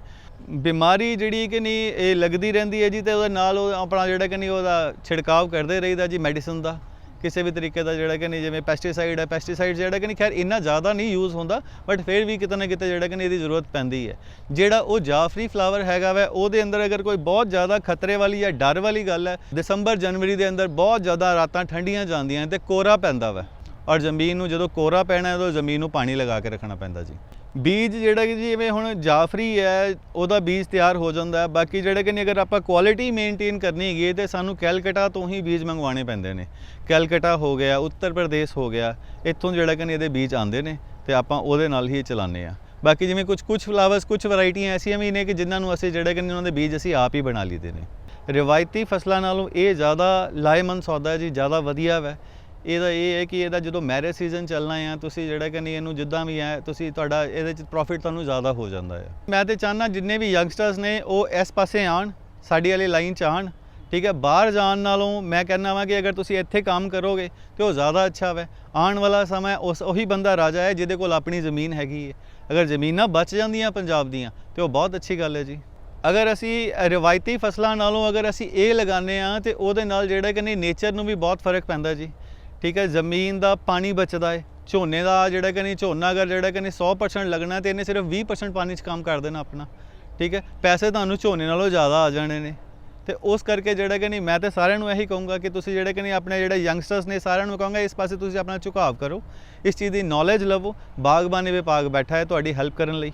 ਬਿਮਾਰੀ ਜਿਹੜੀ ਕਿ ਨਹੀਂ, ਇਹ ਲੱਗਦੀ ਰਹਿੰਦੀ ਹੈ ਜੀ ਤੇ ਉਹਦੇ ਨਾਲ ਉਹ ਆਪਣਾ ਜਿਹੜਾ ਕਿ ਨਹੀਂ, ਉਹਦਾ ਛਿੜਕਾਵ ਕਰਦੇ ਰਹੀਦਾ ਜੀ ਮੈਡੀਸਨ ਦਾ। ਕਿਸੇ ਵੀ ਤਰੀਕੇ ਦਾ ਜਿਹੜਾ ਕਿ ਨਹੀਂ, ਜਿਵੇਂ ਪੈਸਟੀਸਾਈਡ ਹੈ ਪੈਸਟੀਸਾਈਡ ਜਿਹੜਾ ਕਿ ਨਹੀਂ, ਖੈਰ ਇੰਨਾ ਜ਼ਿਆਦਾ ਨਹੀਂ ਯੂਜ਼ ਹੁੰਦਾ ਬਟ ਫਿਰ ਵੀ ਕਿਤੇ ਨਾ ਕਿਤੇ ਜਿਹੜਾ ਕਿ ਨਹੀਂ ਇਹਦੀ ਜ਼ਰੂਰਤ ਪੈਂਦੀ ਹੈ। ਜਿਹੜਾ ਉਹ ਜਾਫਰੀ ਫਲਾਵਰ ਹੈਗਾ ਵੈ, ਉਹਦੇ ਅੰਦਰ ਅਗਰ ਕੋਈ ਬਹੁਤ ਜ਼ਿਆਦਾ ਖਤਰੇ ਵਾਲੀ ਜਾਂ ਡਰ ਵਾਲੀ ਗੱਲ ਹੈ, ਦਸੰਬਰ, ਜਨਵਰੀ ਦੇ ਅੰਦਰ ਬਹੁਤ ਜ਼ਿਆਦਾ ਰਾਤਾਂ ਠੰਡੀਆਂ ਜਾਂਦੀਆਂ ਤੇ ਕੋਰਾ ਪੈਂਦਾ ਵੈ। ਔਰ ਜ਼ਮੀਨ ਨੂੰ ਜਦੋਂ ਕੋਰਾ ਪੈਣਾ ਹੈ, ਉਦੋਂ ਜ਼ਮੀਨ ਨੂੰ ਪਾਣੀ ਲਗਾ ਕੇ ਰੱਖਣਾ ਪੈਂਦਾ ਜੀ। ਬੀਜ ਜਿਹੜਾ ਕਿ ਜੀ ਜਿਵੇਂ ਹੁਣ ਜਾਫਰੀ ਹੈ, ਉਹਦਾ ਬੀਜ ਤਿਆਰ ਹੋ ਜਾਂਦਾ ਹੈ। ਬਾਕੀ ਜਿਹੜੇ ਕਿ ਨਹੀਂ, ਅਗਰ ਆਪਾਂ ਕੁਆਲਿਟੀ ਮੇਨਟੇਨ ਕਰਨੀ ਹੈਗੀ ਹੈ, ਤੇ ਸਾਨੂੰ ਕੈਲਕਟਾ ਤੋਂ ਹੀ ਬੀਜ ਮੰਗਵਾਉਣੇ ਪੈਂਦੇ ਨੇ। ਕੈਲਕਟਾ ਹੋ ਗਿਆ, ਉੱਤਰ ਪ੍ਰਦੇਸ਼ ਹੋ ਗਿਆ, ਇੱਥੋਂ ਜਿਹੜਾ ਕਿ ਨਹੀਂ, ਇਹਦੇ ਬੀਜ ਆਉਂਦੇ ਨੇ, ਤੇ ਆਪਾਂ ਉਹਦੇ ਨਾਲ ਹੀ ਚਲਾਉਂਦੇ ਆ ਬਾਕੀ ਜਿਵੇਂ ਕੁਝ ਕੁਝ ਫਲਾਵਰਸ ਕੁਝ ਵੈਰਾਈਟੀਆਂ ਐਸੀਆਂ ਵੀ ਨੇ ਕਿ ਜਿਨ੍ਹਾਂ ਨੂੰ ਅਸੀਂ ਜਿਹੜੇ ਕਿ ਉਹਨਾਂ ਦੇ ਬੀਜ ਅਸੀਂ ਆਪ ਹੀ ਬਣਾ ਲਈਦੇ ਨੇ। ਰਿਵਾਇਤੀ ਫਸਲਾਂ ਨਾਲੋਂ ਇਹ ਜ਼ਿਆਦਾ ਲਾਹੇਮੰਦ ਸੌਦਾ ਜੀ, ਜ਼ਿਆਦਾ ਵਧੀਆ ਹੈ ਇਹਦਾ ਇਹ ਹੈ ਕਿ ਇਹਦਾ ਜਦੋਂ ਮੈਰਿਜ ਸੀਜ਼ਨ ਚੱਲਣਾ ਆ, ਤੁਸੀਂ ਜਿਹੜਾ ਕਿ ਨਹੀਂ, ਇਹਨੂੰ ਜਿੱਦਾਂ ਵੀ ਹੈ, ਤੁਸੀਂ ਤੁਹਾਡਾ ਇਹਦੇ ਚ ਪ੍ਰੋਫਿਟ ਤੁਹਾਨੂੰ ਜ਼ਿਆਦਾ ਹੋ ਜਾਂਦਾ ਹੈ ਮੈਂ ਤੇ ਚਾਹਨਾ ਜਿੰਨੇ ਵੀ ਯੰਗਸਟਰਸ ਨੇ, ਉਹ ਇਸ ਪਾਸੇ ਆਣ ਸਾਡੀ ਵਾਲੀ ਲਾਈਨ ਚ ਆਣ ਠੀਕ ਹੈ? ਬਾਹਰ ਜਾਣ ਨਾਲੋਂ ਮੈਂ ਕਹਿੰਦਾ ਵਾਂ ਕਿ ਅਗਰ ਤੁਸੀਂ ਇੱਥੇ ਕੰਮ ਕਰੋਗੇ, ਤੇ ਉਹ ਜ਼ਿਆਦਾ ਅੱਛਾ ਵੈ। ਆਉਣ ਵਾਲਾ ਸਮਾਂ ਉਸ, ਉਹੀ ਬੰਦਾ ਰਾਜਾ ਹੈ, ਜਿਹਦੇ ਕੋਲ ਆਪਣੀ ਜ਼ਮੀਨ ਹੈਗੀ ਹੈ। ਅਗਰ ਜ਼ਮੀਨਾਂ ਬਚ ਜਾਂਦੀਆਂ ਪੰਜਾਬ ਦੀਆਂ, ਤੇ ਉਹ ਬਹੁਤ ਅੱਛੀ ਗੱਲ ਹੈ ਜੀ। ਅਗਰ ਅਸੀਂ ਰਿਵਾਇਤੀ ਫਸਲਾਂ ਨਾਲੋਂ ਅਗਰ ਅਸੀਂ ਇਹ ਲਗਾਉਂਦੇ ਆ ਤੇ ਉਹਦੇ ਨਾਲ ਜਿਹੜਾ ਕਿ ਨਹੀਂ ਨੇਚਰ ਨੂੰ ਵੀ ਬਹੁਤ ਫ਼ਰਕ ਪੈਂਦਾ ਜੀ। ਠੀਕ ਹੈ, ਜ਼ਮੀਨ ਦਾ ਪਾਣੀ ਬਚਦਾ ਹੈ। ਝੋਨੇ ਦਾ ਜਿਹੜਾ ਕਿ ਨਹੀਂ, ਝੋਨਾ ਅਗਰ ਜਿਹੜਾ ਕਿ ਨਹੀਂ 100% ਲੱਗਣਾ ਤੇ ਇਹਨੇ ਸਿਰਫ 20% ਪਾਣੀ 'ਚ ਕੰਮ ਕਰ ਦੇਣਾ ਆਪਣਾ। ਠੀਕ ਹੈ, ਪੈਸੇ ਤੁਹਾਨੂੰ ਝੋਨੇ ਨਾਲੋਂ ਜ਼ਿਆਦਾ ਆ ਜਾਣੇ ਨੇ। ਤੇ ਉਸ ਕਰਕੇ ਜਿਹੜਾ ਕਿ ਨਹੀਂ, ਮੈਂ ਤੇ ਸਾਰਿਆਂ ਨੂੰ ਇਹੀ ਕਹੂੰਗਾ ਕਿ ਤੁਸੀਂ ਜਿਹੜੇ ਕਿ ਨਹੀਂ, ਆਪਣੇ ਜਿਹੜੇ ਯੰਗਸਟਰਸ ਨੇ, ਸਾਰਿਆਂ ਨੂੰ ਕਹੂੰਗਾ, ਇਸ ਪਾਸੇ ਤੁਸੀਂ ਆਪਣਾ ਝੁਕਾਵ ਕਰੋ। ਇਸ ਚੀਜ਼ ਦੀ ਨੌਲੇਜ ਲਵੋ। ਬਾਗਬਾਨੀ ਵਿਭਾਗ ਬੈਠਾ ਹੈ ਤੁਹਾਡੀ ਹੈਲਪ ਕਰਨ ਲਈ।